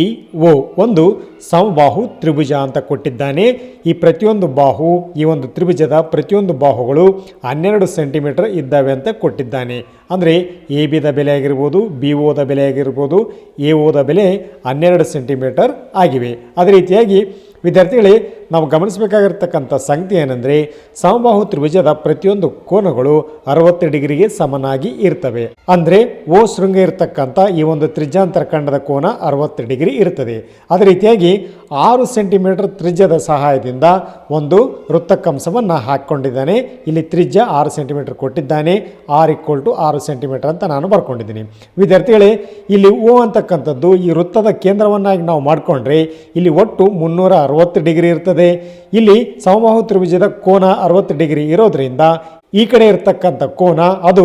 ಓ ಒಂದು ಸಮಬಾಹು ತ್ರಿಭುಜ ಅಂತ ಕೊಟ್ಟಿದ್ದಾನೆ. ಈ ಪ್ರತಿಯೊಂದು ಬಾಹು, ಈ ಒಂದು ತ್ರಿಭುಜದ ಪ್ರತಿಯೊಂದು ಬಾಹುಗಳು ಹನ್ನೆರಡು ಸೆಂಟಿಮೀಟರ್ ಇದ್ದಾವೆ ಅಂತ ಕೊಟ್ಟಿದ್ದಾನೆ. ಅಂದರೆ ಎ ಬಿದ ಬೆಲೆ ಆಗಿರ್ಬೋದು, ಬಿ ಓದ ಬೆಲೆ ಆಗಿರ್ಬೋದು, ಎ ಓದ ಬೆಲೆ ಹನ್ನೆರಡು ಸೆಂಟಿಮೀಟರ್ ಆಗಿವೆ. ಅದೇ ರೀತಿಯಾಗಿ ವಿದ್ಯಾರ್ಥಿಗಳೇ ನಾವು ಗಮನಿಸಬೇಕಾಗಿರ್ತಕ್ಕಂಥ ಸಂಗತಿ ಏನಂದರೆ ಸಮಬಾಹು ತ್ರಿಭುಜದ ಪ್ರತಿಯೊಂದು ಕೋನಗಳು ಅರವತ್ತು ಡಿಗ್ರಿಗೆ ಸಮನಾಗಿ ಇರ್ತವೆ. ಅಂದರೆ ಓ ಶೃಂಗ ಇರತಕ್ಕಂಥ ಈ ಒಂದು ತ್ರಿಜ್ಯಾಂತರ ಖಂಡದ ಕೋನ ಅರವತ್ತು ಡಿಗ್ರಿ ಇರ್ತದೆ. ಅದೇ ರೀತಿಯಾಗಿ ಆರು ಸೆಂಟಿಮೀಟರ್ ತ್ರಿಜ್ಯದ ಸಹಾಯದಿಂದ ಒಂದು ವೃತ್ತಕಂಸವನ್ನು ಹಾಕ್ಕೊಂಡಿದ್ದಾನೆ. ಇಲ್ಲಿ ತ್ರಿಜ್ಯ ಆರು ಸೆಂಟಿಮೀಟರ್ ಕೊಟ್ಟಿದ್ದಾನೆ. ಆರ್ ಈಕ್ವಲ್ ಟು ಆರು ಸೆಂಟಿಮೀಟರ್ ಅಂತ ನಾನು ಬರ್ಕೊಂಡಿದ್ದೀನಿ. ವಿದ್ಯಾರ್ಥಿಗಳೇ, ಇಲ್ಲಿ ಓ ಅಂತಕ್ಕಂಥದ್ದು ಈ ವೃತ್ತದ ಕೇಂದ್ರವನ್ನಾಗಿ ನಾವು ಮಾಡಿಕೊಂಡ್ರೆ ಇಲ್ಲಿ ಒಟ್ಟು ಮುನ್ನೂರ ಅರವತ್ತು ಡಿಗ್ರಿ ಇರ್ತದೆ. ಇಲ್ಲಿ ಸಮಬಾಹು ತ್ರಿಭುಜದ ಕೋನ ಅರವತ್ತು ಡಿಗ್ರಿ ಇರೋದ್ರಿಂದ ಈ ಕಡೆ ಇರತಕ್ಕಂಥ ಕೋನ ಅದು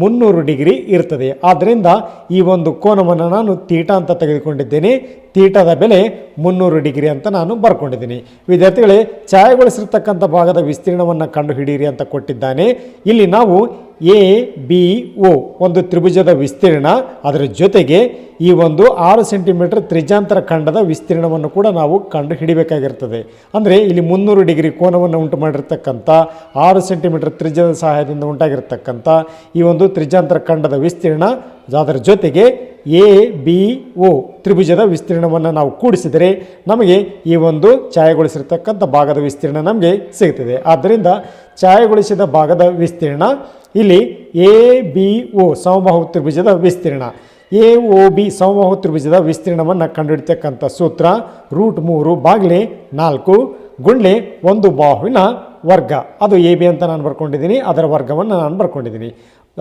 ಮುನ್ನೂರು ಡಿಗ್ರಿ ಇರ್ತದೆ. ಆದ್ದರಿಂದ ಈ ಒಂದು ಕೋನವನ್ನು ನಾನು ತೀಟ ಅಂತ ತೆಗೆದುಕೊಂಡಿದ್ದೇನೆ. ತೀಟದ ಬೆಲೆ ಮುನ್ನೂರು ಡಿಗ್ರಿ ಅಂತ ನಾನು ಬರ್ಕೊಂಡಿದ್ದೀನಿ. ವಿದ್ಯಾರ್ಥಿಗಳೇ, ಛಾಯೆಗೊಳಿಸಿರ್ತಕ್ಕಂಥ ಭಾಗದ ವಿಸ್ತೀರ್ಣವನ್ನು ಕಂಡುಹಿಡಿಯಿರಿ ಅಂತ ಕೊಟ್ಟಿದ್ದಾನೆ. ಇಲ್ಲಿ ನಾವು ಎ, ಬಿ ಒ ಒಂದು ತ್ರಿಭುಜದ ವಿಸ್ತೀರ್ಣ, ಅದರ ಜೊತೆಗೆ ಈ ಒಂದು ಆರು ಸೆಂಟಿಮೀಟರ್ ತ್ರಿಜಾಂತರ ಖಂಡದ ವಿಸ್ತೀರ್ಣವನ್ನು ಕೂಡ ನಾವು ಕಂಡು ಹಿಡಿಬೇಕಾಗಿರ್ತದೆ ಅಂದರೆ ಇಲ್ಲಿ ಮುನ್ನೂರು ಡಿಗ್ರಿ ಕೋನವನ್ನು ಉಂಟು ಮಾಡಿರ್ತಕ್ಕಂಥ, ಆರು ಸೆಂಟಿಮೀಟರ್ ತ್ರಿಜದ ಸಹಾಯದಿಂದ ಉಂಟಾಗಿರ್ತಕ್ಕಂಥ ಈ ಒಂದು ತ್ರಿಜಾಂತರ ಖಂಡದ ವಿಸ್ತೀರ್ಣ, ಅದರ ಜೊತೆಗೆ ಎ, ಬಿ ಒ ತ್ರಿಭುಜದ ವಿಸ್ತೀರ್ಣವನ್ನು ನಾವು ಕೂಡಿಸಿದರೆ ನಮಗೆ ಈ ಒಂದು ಛಾಯೆಗೊಳಿಸಿರ್ತಕ್ಕಂಥ ಭಾಗದ ವಿಸ್ತೀರ್ಣ ನಮಗೆ ಸಿಗ್ತದೆ ಆದ್ದರಿಂದ ಛಾಯೆಗೊಳಿಸಿದ ಭಾಗದ ವಿಸ್ತೀರ್ಣ ಇಲ್ಲಿ ಎ, ಬಿ ಒ ಸಮಬಾಹು ತ್ರಿಭುಜದ ವಿಸ್ತೀರ್ಣ. ಎ ಒ ಬಿ ಸಮಬಾಹು ತ್ರಿಭುಜದ ವಿಸ್ತೀರ್ಣವನ್ನು ಕಂಡುಹಿಡಿತಕ್ಕಂಥ ಸೂತ್ರ ರೂಟ್ ಮೂರು ಬಾಗಿಲೆ ನಾಲ್ಕು ಗುಂಡ್ಲೆ ಒಂದು ಬಾಹುವಿನ ವರ್ಗ. ಅದು ಎ, ಬಿ ಅಂತ ನಾನು ಬರ್ಕೊಂಡಿದ್ದೀನಿ. ಅದರ ವರ್ಗವನ್ನು ನಾನು ಬರ್ಕೊಂಡಿದ್ದೀನಿ.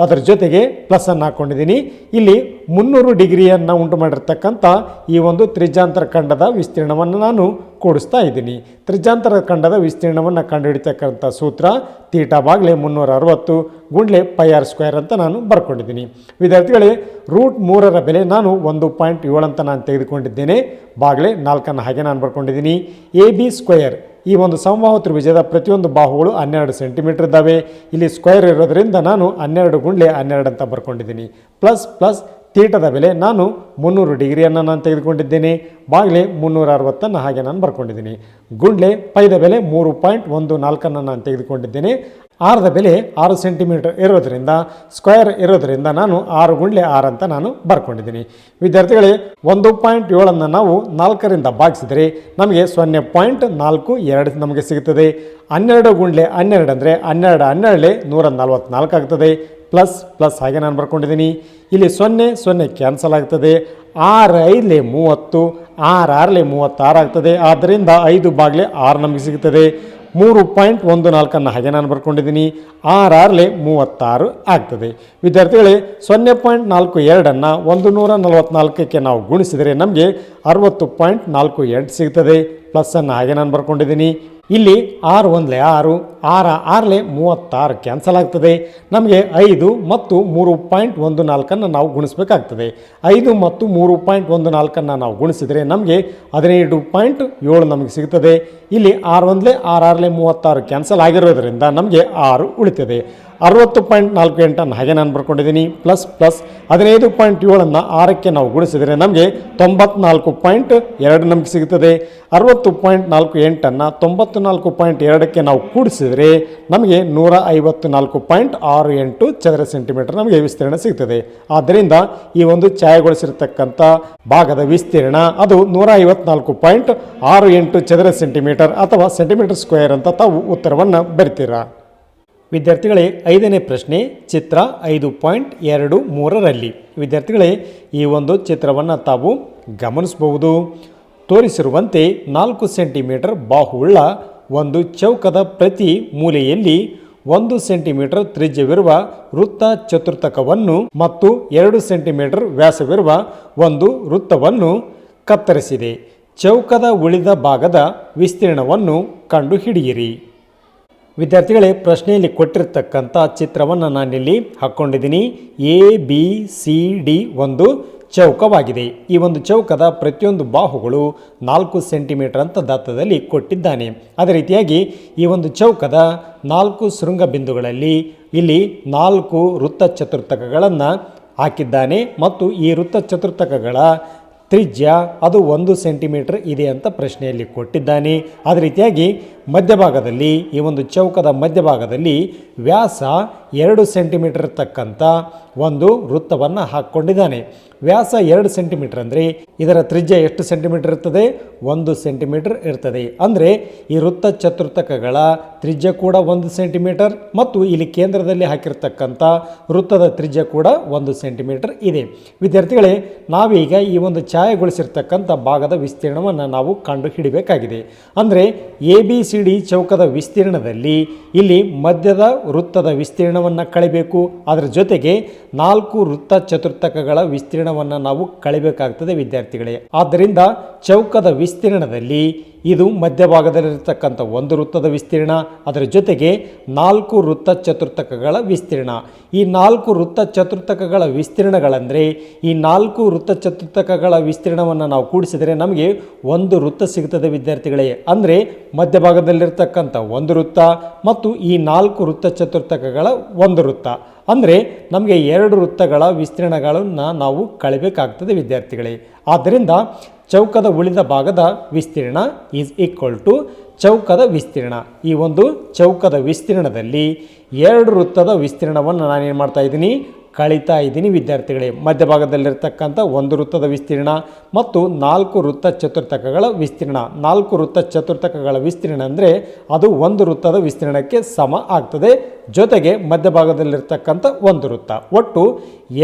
ಅದರ ಜೊತೆಗೆ ಪ್ಲಸ್ಸನ್ನು ಹಾಕ್ಕೊಂಡಿದ್ದೀನಿ ಇಲ್ಲಿ ಮುನ್ನೂರು ಡಿಗ್ರಿಯನ್ನು ಉಂಟು ಮಾಡಿರ್ತಕ್ಕಂಥ ಈ ಒಂದು ತ್ರಿಜಾಂತರ ಖಂಡದ ವಿಸ್ತೀರ್ಣವನ್ನು ನಾನು ಕೂಡಿಸ್ತಾ ಇದ್ದೀನಿ. ತ್ರಿಜಾಂತರ ಖಂಡದ ವಿಸ್ತೀರ್ಣವನ್ನು ಕಂಡುಹಿಡಿತಕ್ಕಂಥ ಸೂತ್ರ ತೀಟಾ ಬಾಗ್ಲೆ ಮುನ್ನೂರ ಅರವತ್ತು ಗುಂಡ್ಲೆ ಪೈ ಆರ್ ಸ್ಕ್ವೇರ್ ಅಂತ ನಾನು ಬರ್ಕೊಂಡಿದ್ದೀನಿ. ವಿದ್ಯಾರ್ಥಿಗಳೇ, ರೂಟ್ ಮೂರರ ಬೆಲೆ ನಾನು ಒಂದು ಪಾಯಿಂಟ್ ಏಳು ಅಂತ ನಾನು ತೆಗೆದುಕೊಂಡಿದ್ದೇನೆ. ಬಾಗ್ಲೆ ನಾಲ್ಕನ್ನು ಹಾಗೆ ನಾನು ಬರ್ಕೊಂಡಿದ್ದೀನಿ. ಎ ಬಿ ಸ್ಕ್ವೇರ್ ಈ ಒಂದು ಸಮಬಾಹು ತ್ರಿಭುಜದ ಪ್ರತಿಯೊಂದು ಬಾಹುಗಳು ಹನ್ನೆರಡು ಸೆಂಟಿಮೀಟರ್ ಇದ್ದಾವೆ. ಇಲ್ಲಿ ಸ್ಕ್ವೇರ್ ಇರೋದ್ರಿಂದ ನಾನು ಹನ್ನೆರಡು ಗುಂಡ್ಲೆ ಹನ್ನೆರಡು ಅಂತ ಬರ್ಕೊಂಡಿದ್ದೀನಿ. ಪ್ಲಸ್ ಪ್ಲಸ್ ತೀಟದ ಬೆಲೆ ನಾನು ಮುನ್ನೂರು ಡಿಗ್ರಿಯನ್ನು ನಾನು ತೆಗೆದುಕೊಂಡಿದ್ದೇನೆ. ಬಾಗಿಲೆ ಮುನ್ನೂರ ಅರವತ್ತನ್ನು ಹಾಗೆ ನಾನು ಬರ್ಕೊಂಡಿದ್ದೀನಿ. ಗುಂಡ್ಲೆ ಪೈದ ಬೆಲೆ ಮೂರು ಪಾಯಿಂಟ್ ಒಂದು ನಾಲ್ಕನ್ನು ನಾನು ತೆಗೆದುಕೊಂಡಿದ್ದೇನೆ. ಆರದ ಬೆಲೆ ಆರು ಸೆಂಟಿಮೀಟರ್ ಇರೋದರಿಂದ ಸ್ಕ್ವೇರ್ ಇರೋದರಿಂದ ನಾನು ಆರು ಗುಂಡ್ಲೆ ಆರು ಅಂತ ನಾನು ಬರ್ಕೊಂಡಿದ್ದೀನಿ. ವಿದ್ಯಾರ್ಥಿಗಳೇ, ಒಂದು ಪಾಯಿಂಟ್ ಏಳನ್ನು ನಾವು ನಾಲ್ಕರಿಂದ ಭಾಗಿಸಿದರೆ ನಮಗೆ ಸೊನ್ನೆ ಪಾಯಿಂಟ್ ನಾಲ್ಕು ಎರಡು ನಮಗೆ ಸಿಗುತ್ತದೆ. ಹನ್ನೆರಡು ಗುಂಡ್ಲೆ ಹನ್ನೆರಡು ಅಂದರೆ ಹನ್ನೆರಡು ಹನ್ನೆರಡಲೆ ನೂರ ನಲ್ವತ್ನಾಲ್ಕು ಆಗ್ತದೆ. ಪ್ಲಸ್ ಪ್ಲಸ್ ಹಾಗೆ ನಾನು ಬರ್ಕೊಂಡಿದ್ದೀನಿ. ಇಲ್ಲಿ ಸೊನ್ನೆ ಸೊನ್ನೆ ಕ್ಯಾನ್ಸಲ್ ಆಗ್ತದೆ. ಆರು ಐದಲೆ ಮೂವತ್ತು, ಆರು ಆರಲೆ ಮೂವತ್ತಾರು ಆಗ್ತದೆ. ಆದ್ದರಿಂದ ಐದು ಬಾಗಿಲೆ ಆರು ನಮಗೆ ಸಿಗುತ್ತದೆ. ಮೂರು ಪಾಯಿಂಟ್ ಒಂದು ನಾಲ್ಕನ್ನು ಹಾಗೆ ನಾನು ಬರ್ಕೊಂಡಿದ್ದೀನಿ. ಆರ್ ಆರ್ಲೆ ಮೂವತ್ತಾರು ಆಗ್ತದೆ. ವಿದ್ಯಾರ್ಥಿಗಳೇ, ಸೊನ್ನೆ ಪಾಯಿಂಟ್ ನಾಲ್ಕು ಎರಡನ್ನು ಒಂದು ನೂರ ನಲವತ್ತ್ನಾಲ್ಕಕ್ಕೆ ನಾವು ಗುಣಿಸಿದರೆ ನಮಗೆ ಅರವತ್ತು ಪಾಯಿಂಟ್ ನಾಲ್ಕು ಎರಡು ಸಿಗ್ತದೆ. ಪ್ಲಸ್ಸನ್ನು ಹಾಗೆ ನಾನು ಬರ್ಕೊಂಡಿದ್ದೀನಿ. ಇಲ್ಲಿ ಆರು ಒಂದಲೆ ಆರು, ಆರ ಆರಲೆ ಮೂವತ್ತಾರು ಕ್ಯಾನ್ಸಲ್ ಆಗ್ತದೆ. ನಮಗೆ ಐದು ಮತ್ತು ಮೂರು ಪಾಯಿಂಟ್ ಒಂದು ನಾಲ್ಕನ್ನು ನಾವು ಗುಣಿಸಬೇಕಾಗ್ತದೆ. ಐದು ಮತ್ತು ಮೂರು ಪಾಯಿಂಟ್ ಒಂದು ನಾಲ್ಕನ್ನು ನಾವು ಗುಣಿಸಿದರೆ ನಮಗೆ ಹದಿನೈದು ಪಾಯಿಂಟ್ ಏಳು ನಮಗೆ ಸಿಗ್ತದೆ. ಇಲ್ಲಿ ಆರು ಒಂದಲೆ ಆರು ಆರಲೆ ಮೂವತ್ತಾರು ಕ್ಯಾನ್ಸಲ್ ಆಗಿರೋದ್ರಿಂದ ನಮಗೆ ಆರು ಉಳಿತದೆ. ಅರವತ್ತು ಪಾಯಿಂಟ್ ನಾಲ್ಕು ಎಂಟನ್ನು ಹಾಗೆ ನಾನು ಬರ್ಕೊಂಡಿದ್ದೀನಿ. ಪ್ಲಸ್ ಪ್ಲಸ್ ಹದಿನೈದು ಪಾಯಿಂಟ್ ಏಳನ್ನು ಆರಕ್ಕೆ ನಾವು ಗುಣಿಸಿದರೆ ನಮಗೆ ತೊಂಬತ್ನಾಲ್ಕು ಪಾಯಿಂಟ್ ಎರಡು ನಮಗೆ ಸಿಗುತ್ತದೆ. ಅರವತ್ತು ಪಾಯಿಂಟ್ ನಾಲ್ಕು ಎಂಟನ್ನು ತೊಂಬತ್ತು ನಾಲ್ಕು ಪಾಯಿಂಟ್ ಎರಡಕ್ಕೆ ನಾವು ಕೂಡಿಸಿದರೆ ನಮಗೆ ನೂರ ಐವತ್ತು ನಾಲ್ಕು ಪಾಯಿಂಟ್ ಆರು ಎಂಟು ಚದರ ಸೆಂಟಿಮೀಟರ್ ನಮಗೆ ವಿಸ್ತೀರ್ಣ ಸಿಗ್ತದೆ ಆದ್ದರಿಂದ ಈ ಒಂದು ಛಾಯೆಗೊಳಿಸಿರ್ತಕ್ಕಂಥ ಭಾಗದ ವಿಸ್ತೀರ್ಣ ಅದು ನೂರ ಐವತ್ನಾಲ್ಕು ಪಾಯಿಂಟ್ ಆರು ಎಂಟು ಚದರ ಸೆಂಟಿಮೀಟರ್ ಅಥವಾ ಸೆಂಟಿಮೀಟರ್ ಸ್ಕ್ವೇರ್ ಅಂತ ತಾವು ಉತ್ತರವನ್ನು ಬರಿತೀರಾ? ವಿದ್ಯಾರ್ಥಿಗಳೇ, ಐದನೇ ಪ್ರಶ್ನೆ, ಚಿತ್ರ ಐದು ಪಾಯಿಂಟ್ ಎರಡು ಮೂರರಲ್ಲಿ. ವಿದ್ಯಾರ್ಥಿಗಳೇ, ಈ ಒಂದು ಚಿತ್ರವನ್ನು ತಾವು ಗಮನಿಸಬಹುದು. ತೋರಿಸಿರುವಂತೆ ನಾಲ್ಕು ಸೆಂಟಿಮೀಟರ್ ಬಾಹುಳ್ಳ ಒಂದು ಚೌಕದ ಪ್ರತಿ ಮೂಲೆಯಲ್ಲಿ ಒಂದು ಸೆಂಟಿಮೀಟರ್ ತ್ರಿಜ್ಯವಿರುವ ವೃತ್ತ ಚತುರ್ಥಕವನ್ನು ಮತ್ತು ಎರಡು ಸೆಂಟಿಮೀಟರ್ ವ್ಯಾಸವಿರುವ ಒಂದು ವೃತ್ತವನ್ನು ಕತ್ತರಿಸಿದೆ. ಚೌಕದ ಉಳಿದ ಭಾಗದ ವಿಸ್ತೀರ್ಣವನ್ನು ಕಂಡುಹಿಡಿಯಿರಿ. ವಿದ್ಯಾರ್ಥಿಗಳೇ, ಪ್ರಶ್ನೆಯಲ್ಲಿ ಕೊಟ್ಟಿರ್ತಕ್ಕಂಥ ಚಿತ್ರವನ್ನು ನಾನಿಲ್ಲಿ ಹಾಕ್ಕೊಂಡಿದ್ದೀನಿ. ಎ, ಬಿ, ಸಿ, ಡಿ ಒಂದು ಚೌಕವಾಗಿದೆ. ಈ ಒಂದು ಚೌಕದ ಪ್ರತಿಯೊಂದು ಬಾಹುಗಳು ನಾಲ್ಕು ಸೆಂಟಿಮೀಟರ್ ಅಂತ ದತ್ತದಲ್ಲಿ ಕೊಟ್ಟಿದ್ದಾನೆ. ಅದೇ ರೀತಿಯಾಗಿ ಈ ಒಂದು ಚೌಕದ ನಾಲ್ಕು ಶೃಂಗ ಬಿಂದುಗಳಲ್ಲಿ ಇಲ್ಲಿ ನಾಲ್ಕು ವೃತ್ತ ಚತುರ್ಥಕಗಳನ್ನು ಹಾಕಿದ್ದಾನೆ ಮತ್ತು ಈ ವೃತ್ತ ಚತುರ್ಥಕಗಳ ತ್ರಿಜ್ಯ ಅದು ಒಂದು ಸೆಂಟಿಮೀಟರ್ ಇದೆ ಅಂತ ಪ್ರಶ್ನೆಯಲ್ಲಿ ಕೊಟ್ಟಿದ್ದಾನೆ. ಅದೇ ರೀತಿಯಾಗಿ ಮಧ್ಯಭಾಗದಲ್ಲಿ, ಈ ಒಂದು ಚೌಕದ ಮಧ್ಯಭಾಗದಲ್ಲಿ ವ್ಯಾಸ ಎರಡು ಸೆಂಟಿಮೀಟರ್ ತಕ್ಕಂಥ ಒಂದು ವೃತ್ತವನ್ನು ಹಾಕ್ಕೊಂಡಿದ್ದಾನೆ. ವ್ಯಾಸ ಎರಡು ಸೆಂಟಿಮೀಟರ್ ಅಂದರೆ ಇದರ ತ್ರಿಜ್ಯ ಎಷ್ಟು ಸೆಂಟಿಮೀಟರ್ ಇರ್ತದೆ? ಒಂದು ಸೆಂಟಿಮೀಟರ್ ಇರ್ತದೆ. ಅಂದರೆ ಈ ವೃತ್ತ ಚತುರ್ಥಕಗಳ ತ್ರಿಜ್ಯ ಕೂಡ ಒಂದು ಸೆಂಟಿಮೀಟರ್ ಮತ್ತು ಇಲ್ಲಿ ಕೇಂದ್ರದಲ್ಲಿ ಹಾಕಿರ್ತಕ್ಕಂಥ ವೃತ್ತದ ತ್ರಿಜ್ಯ ಕೂಡ ಒಂದು ಸೆಂಟಿಮೀಟರ್ ಇದೆ. ವಿದ್ಯಾರ್ಥಿಗಳೇ, ನಾವೀಗ ಈ ಒಂದು ಛಾಯೆಗೊಳಿಸಿರ್ತಕ್ಕಂಥ ಭಾಗದ ವಿಸ್ತೀರ್ಣವನ್ನು ನಾವು ಕಂಡು ಹಿಡಿಬೇಕಾಗಿದೆ ಅಂದರೆ ಎ ಬಿ ಸಿ ಡಿ ಚೌಕದ ವಿಸ್ತೀರ್ಣದಲ್ಲಿ ಇಲ್ಲಿ ಮಧ್ಯದ ವೃತ್ತದ ವಿಸ್ತೀರ್ಣವನ್ನು ಕಳಿಬೇಕು. ಅದರ ಜೊತೆಗೆ ನಾಲ್ಕು ವೃತ್ತ ಚತುರ್ಥಕಗಳ ವಿಸ್ತೀರ್ಣವನ್ನು ನಾವು ಕಳಿಬೇಕಾಗ್ತದೆ ವಿದ್ಯಾರ್ಥಿಗಳೇ. ಆದ್ದರಿಂದ ಚೌಕದ ವಿಸ್ತೀರ್ಣದಲ್ಲಿ ಇದು ಮಧ್ಯಭಾಗದಲ್ಲಿರತಕ್ಕಂಥ ಒಂದು ವೃತ್ತದ ವಿಸ್ತೀರ್ಣ, ಅದರ ಜೊತೆಗೆ ನಾಲ್ಕು ವೃತ್ತ ಚತುರ್ಥಕಗಳ ವಿಸ್ತೀರ್ಣ. ಈ ನಾಲ್ಕು ವೃತ್ತ ಚತುರ್ಥಕಗಳ ವಿಸ್ತೀರ್ಣಗಳಂದರೆ, ಈ ನಾಲ್ಕು ವೃತ್ತ ಚತುರ್ಥಕಗಳ ವಿಸ್ತೀರ್ಣವನ್ನು ನಾವು ಕೂಡಿಸಿದರೆ ನಮಗೆ ಒಂದು ವೃತ್ತ ಸಿಗುತ್ತದೆ ವಿದ್ಯಾರ್ಥಿಗಳೇ. ಅಂದರೆ ಮಧ್ಯಭಾಗದಲ್ಲಿರ್ತಕ್ಕಂಥ ಒಂದು ವೃತ್ತ ಮತ್ತು ಈ ನಾಲ್ಕು ವೃತ್ತ ಚತುರ್ಥಕಗಳ ಒಂದು ವೃತ್ತ. ಅಂದರೆ ನಮಗೆ ಎರಡು ವೃತ್ತಗಳ ವಿಸ್ತೀರ್ಣಗಳನ್ನು ನಾವು ಕಳಿಬೇಕಾಗ್ತದೆ ವಿದ್ಯಾರ್ಥಿಗಳೇ. ಆದ್ದರಿಂದ ಚೌಕದ ಉಳಿದ ಭಾಗದ ವಿಸ್ತೀರ್ಣ ಈಸ್ ಈಕ್ವಲ್ ಟು ಚೌಕದ ವಿಸ್ತೀರ್ಣ. ಈ ಒಂದು ಚೌಕದ ವಿಸ್ತೀರ್ಣದಲ್ಲಿ ಎರಡು ವೃತ್ತದ ವಿಸ್ತೀರ್ಣವನ್ನು ನಾನೇನು ಮಾಡ್ತಾ ಇದ್ದೀನಿ? ಕಳೀತಾ ಇದ್ದೀನಿ ವಿದ್ಯಾರ್ಥಿಗಳೇ. ಮಧ್ಯಭಾಗದಲ್ಲಿರ್ತಕ್ಕಂಥ ಒಂದು ವೃತ್ತದ ವಿಸ್ತೀರ್ಣ ಮತ್ತು ನಾಲ್ಕು ವೃತ್ತ ಚತುರ್ಥಕಗಳ ವಿಸ್ತೀರ್ಣ. ನಾಲ್ಕು ವೃತ್ತ ಚತುರ್ಥಕಗಳ ವಿಸ್ತೀರ್ಣ ಅಂದರೆ ಅದು ಒಂದು ವೃತ್ತದ ವಿಸ್ತೀರ್ಣಕ್ಕೆ ಸಮ ಆಗ್ತದೆ. ಜೊತೆಗೆ ಮಧ್ಯಭಾಗದಲ್ಲಿರ್ತಕ್ಕಂಥ ಒಂದು ವೃತ್ತ. ಒಟ್ಟು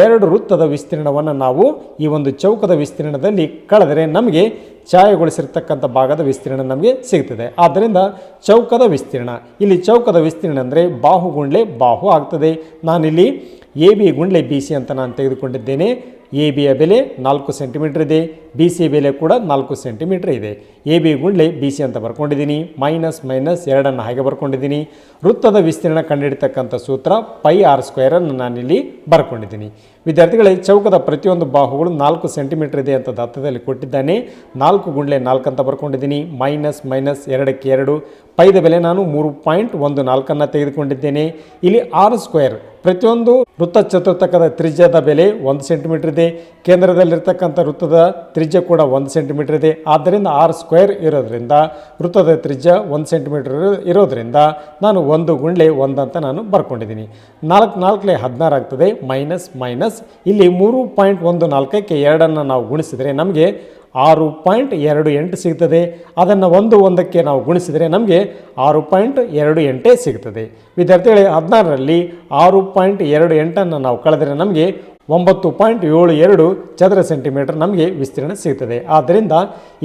ಎರಡು ವೃತ್ತದ ವಿಸ್ತೀರ್ಣವನ್ನು ನಾವು ಈ ಒಂದು ಚೌಕದ ವಿಸ್ತೀರ್ಣದಲ್ಲಿ ಕಳೆದರೆ ನಮಗೆ ಛಾಯೆಗೊಳಿಸಿರ್ತಕ್ಕಂಥ ಭಾಗದ ವಿಸ್ತೀರ್ಣ ನಮಗೆ ಸಿಗ್ತದೆ. ಆದ್ದರಿಂದ ಚೌಕದ ವಿಸ್ತೀರ್ಣ. ಇಲ್ಲಿ ಚೌಕದ ವಿಸ್ತೀರ್ಣ ಅಂದರೆ ಬಾಹುಗುಂಡ್ಲೆ ಬಾಹು ಆಗ್ತದೆ. ನಾನಿಲ್ಲಿ ಎ ಬಿ ಗುಂಡ್ಲೆ ಬಿ ಸಿ ಅಂತ ನಾನು ತೆಗೆದುಕೊಂಡಿದ್ದೇನೆ. ಎ ಬಿಯ ಬೆಲೆ ನಾಲ್ಕು ಸೆಂಟಿಮೀಟರ್ ಇದೆ. ಬಿ ಸಿ ಬೆಲೆ ಕೂಡ ನಾಲ್ಕು ಸೆಂಟಿಮೀಟರ್ ಇದೆ. ಎ ಬಿ ಗುಂಡ್ಲೆ ಬಿ ಸಿ ಅಂತ ಬರ್ಕೊಂಡಿದ್ದೀನಿ. ಮೈನಸ್ ಮೈನಸ್ ಎರಡನ್ನು ಹಾಗೆ ಬರ್ಕೊಂಡಿದ್ದೀನಿ. ವೃತ್ತದ ವಿಸ್ತೀರ್ಣ ಕಂಡುಹಿಡಿತಕ್ಕಂಥ ಸೂತ್ರ ಪೈ ಆರ್ ಸ್ಕ್ವೇರನ್ನು ನಾನಿಲ್ಲಿ ಬರ್ಕೊಂಡಿದ್ದೀನಿ. ವಿದ್ಯಾರ್ಥಿಗಳೇ, ಚೌಕದ ಪ್ರತಿಯೊಂದು ಬಾಹುಗಳು ನಾಲ್ಕು ಸೆಂಟಿಮೀಟರ್ ಇದೆ ಅಂತ ದತ್ತದಲ್ಲಿ ಕೊಟ್ಟಿದ್ದಾನೆ. ನಾಲ್ಕು ಗುಂಡ್ಲೆ ನಾಲ್ಕು ಅಂತ ಬರ್ಕೊಂಡಿದ್ದೀನಿ. ಮೈನಸ್ ಮೈನಸ್ ಎರಡಕ್ಕೆ ಎರಡು. ಪೈದ ಬೆಲೆ ನಾನು ಮೂರು ಪಾಯಿಂಟ್ ಒಂದು ನಾಲ್ಕನ್ನು ತೆಗೆದುಕೊಂಡಿದ್ದೇನೆ. ಇಲ್ಲಿ ಆರು ಸ್ಕ್ವೇರ್ ಪ್ರತಿಯೊಂದು ವೃತ್ತ ಚತುರ್ಥಕದ ತ್ರಿಜ್ಯದ ಬೆಲೆ ಒಂದು ಸೆಂಟಿಮೀಟರ್ ಇದೆ. ಕೇಂದ್ರದಲ್ಲಿರ್ತಕ್ಕಂಥ ವೃತ್ತದ ತ್ರಿಜ್ಯ ಕೂಡ ಒಂದು ಸೆಂಟಿಮೀಟರ್ ಇದೆ. ಆದ್ದರಿಂದ ಆರ್ ಸ್ಕ್ವೇರ್ ಇರೋದ್ರಿಂದ, ವೃತ್ತದ ತ್ರಿಜ್ಯ ಒಂದು ಸೆಂಟಿಮೀಟರ್ ಇರೋದ್ರಿಂದ ನಾನು ಒಂದು ಗುಂಡ್ಲೆ ಒಂದಂತ ನಾನು ಬರ್ಕೊಂಡಿದ್ದೀನಿ. ನಾಲ್ಕು ನಾಲ್ಕಲೆ ಹದಿನಾರು ಆಗ್ತದೆ. Minus minus. ಇಲ್ಲಿ ಮೂರು ಪಾಯಿಂಟ್ ಒಂದು ನಾಲ್ಕಕ್ಕೆ ಎರಡನ್ನು ನಾವು ಗುಣಿಸಿದರೆ ನಮಗೆ ಆರು ಪಾಯಿಂಟ್ ಎರಡು ಎಂಟು ಸಿಗ್ತದೆ. ಅದನ್ನು ಒಂದು ಒಂದಕ್ಕೆ ನಾವು ಗುಣಿಸಿದರೆ ನಮಗೆ ಆರು ಪಾಯಿಂಟ್ ಎರಡು ಎಂಟೇ ಸಿಗ್ತದೆ. ವಿದ್ಯಾರ್ಥಿಗಳೇ, ಹದಿನಾರರಲ್ಲಿ ಆರು ಪಾಯಿಂಟ್ ಎರಡು ಎಂಟನ್ನು ನಾವು ಕಳೆದರೆ ನಮಗೆ ಒಂಬತ್ತು ಪಾಯಿಂಟ್ ಏಳು ಎರಡು ಚದರ ಸೆಂಟಿಮೀಟರ್ ನಮಗೆ ವಿಸ್ತೀರ್ಣ ಸಿಗ್ತದೆ. ಆದ್ದರಿಂದ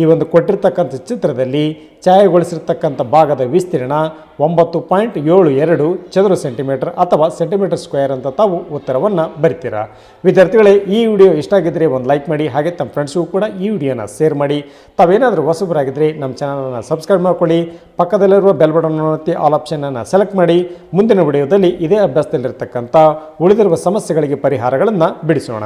ಈ ಒಂದು ಕೊಟ್ಟಿರ್ತಕ್ಕಂಥ ಚಿತ್ರದಲ್ಲಿ ಛಾಯೆಗೊಳಿಸಿರ್ತಕ್ಕಂಥ ಭಾಗದ ವಿಸ್ತೀರ್ಣ ಒಂಬತ್ತು ಪಾಯಿಂಟ್ ಏಳು ಎರಡು ಚದುರ ಸೆಂಟಿಮೀಟರ್ ಅಥವಾ ಸೆಂಟಿಮೀಟರ್ ಸ್ಕ್ವೇರ್ ಅಂತ ತಾವು ಉತ್ತರವನ್ನು ಬರಿತೀರಾ. ವಿದ್ಯಾರ್ಥಿಗಳೇ, ಈ ವಿಡಿಯೋ ಇಷ್ಟ ಆಗಿದ್ದರೆ ಒಂದು ಲೈಕ್ ಮಾಡಿ, ಹಾಗೆ ತಮ್ಮ ಫ್ರೆಂಡ್ಸ್ಗೂ ಕೂಡ ಈ ವಿಡಿಯೋನ ಶೇರ್ ಮಾಡಿ. ತಾವೇನಾದರೂ ಹೊಸಬರಾಗಿದ್ದರೆ ನಮ್ಮ ಚಾನಲನ್ನು ಸಬ್ಸ್ಕ್ರೈಬ್ ಮಾಡ್ಕೊಳ್ಳಿ, ಪಕ್ಕದಲ್ಲಿರುವ ಬೆಲ್ ಬಟನ್ ಒತ್ತಿ ಆಲ್ ಆಪ್ಷನನ್ನು ಸೆಲೆಕ್ಟ್ ಮಾಡಿ. ಮುಂದಿನ ವಿಡಿಯೋದಲ್ಲಿ ಇದೇ ಅಭ್ಯಾಸದಲ್ಲಿರ್ತಕ್ಕಂಥ ಉಳಿದಿರುವ ಸಮಸ್ಯೆಗಳಿಗೆ ಪರಿಹಾರಗಳನ್ನು ಬಿಡಿಸೋಣ.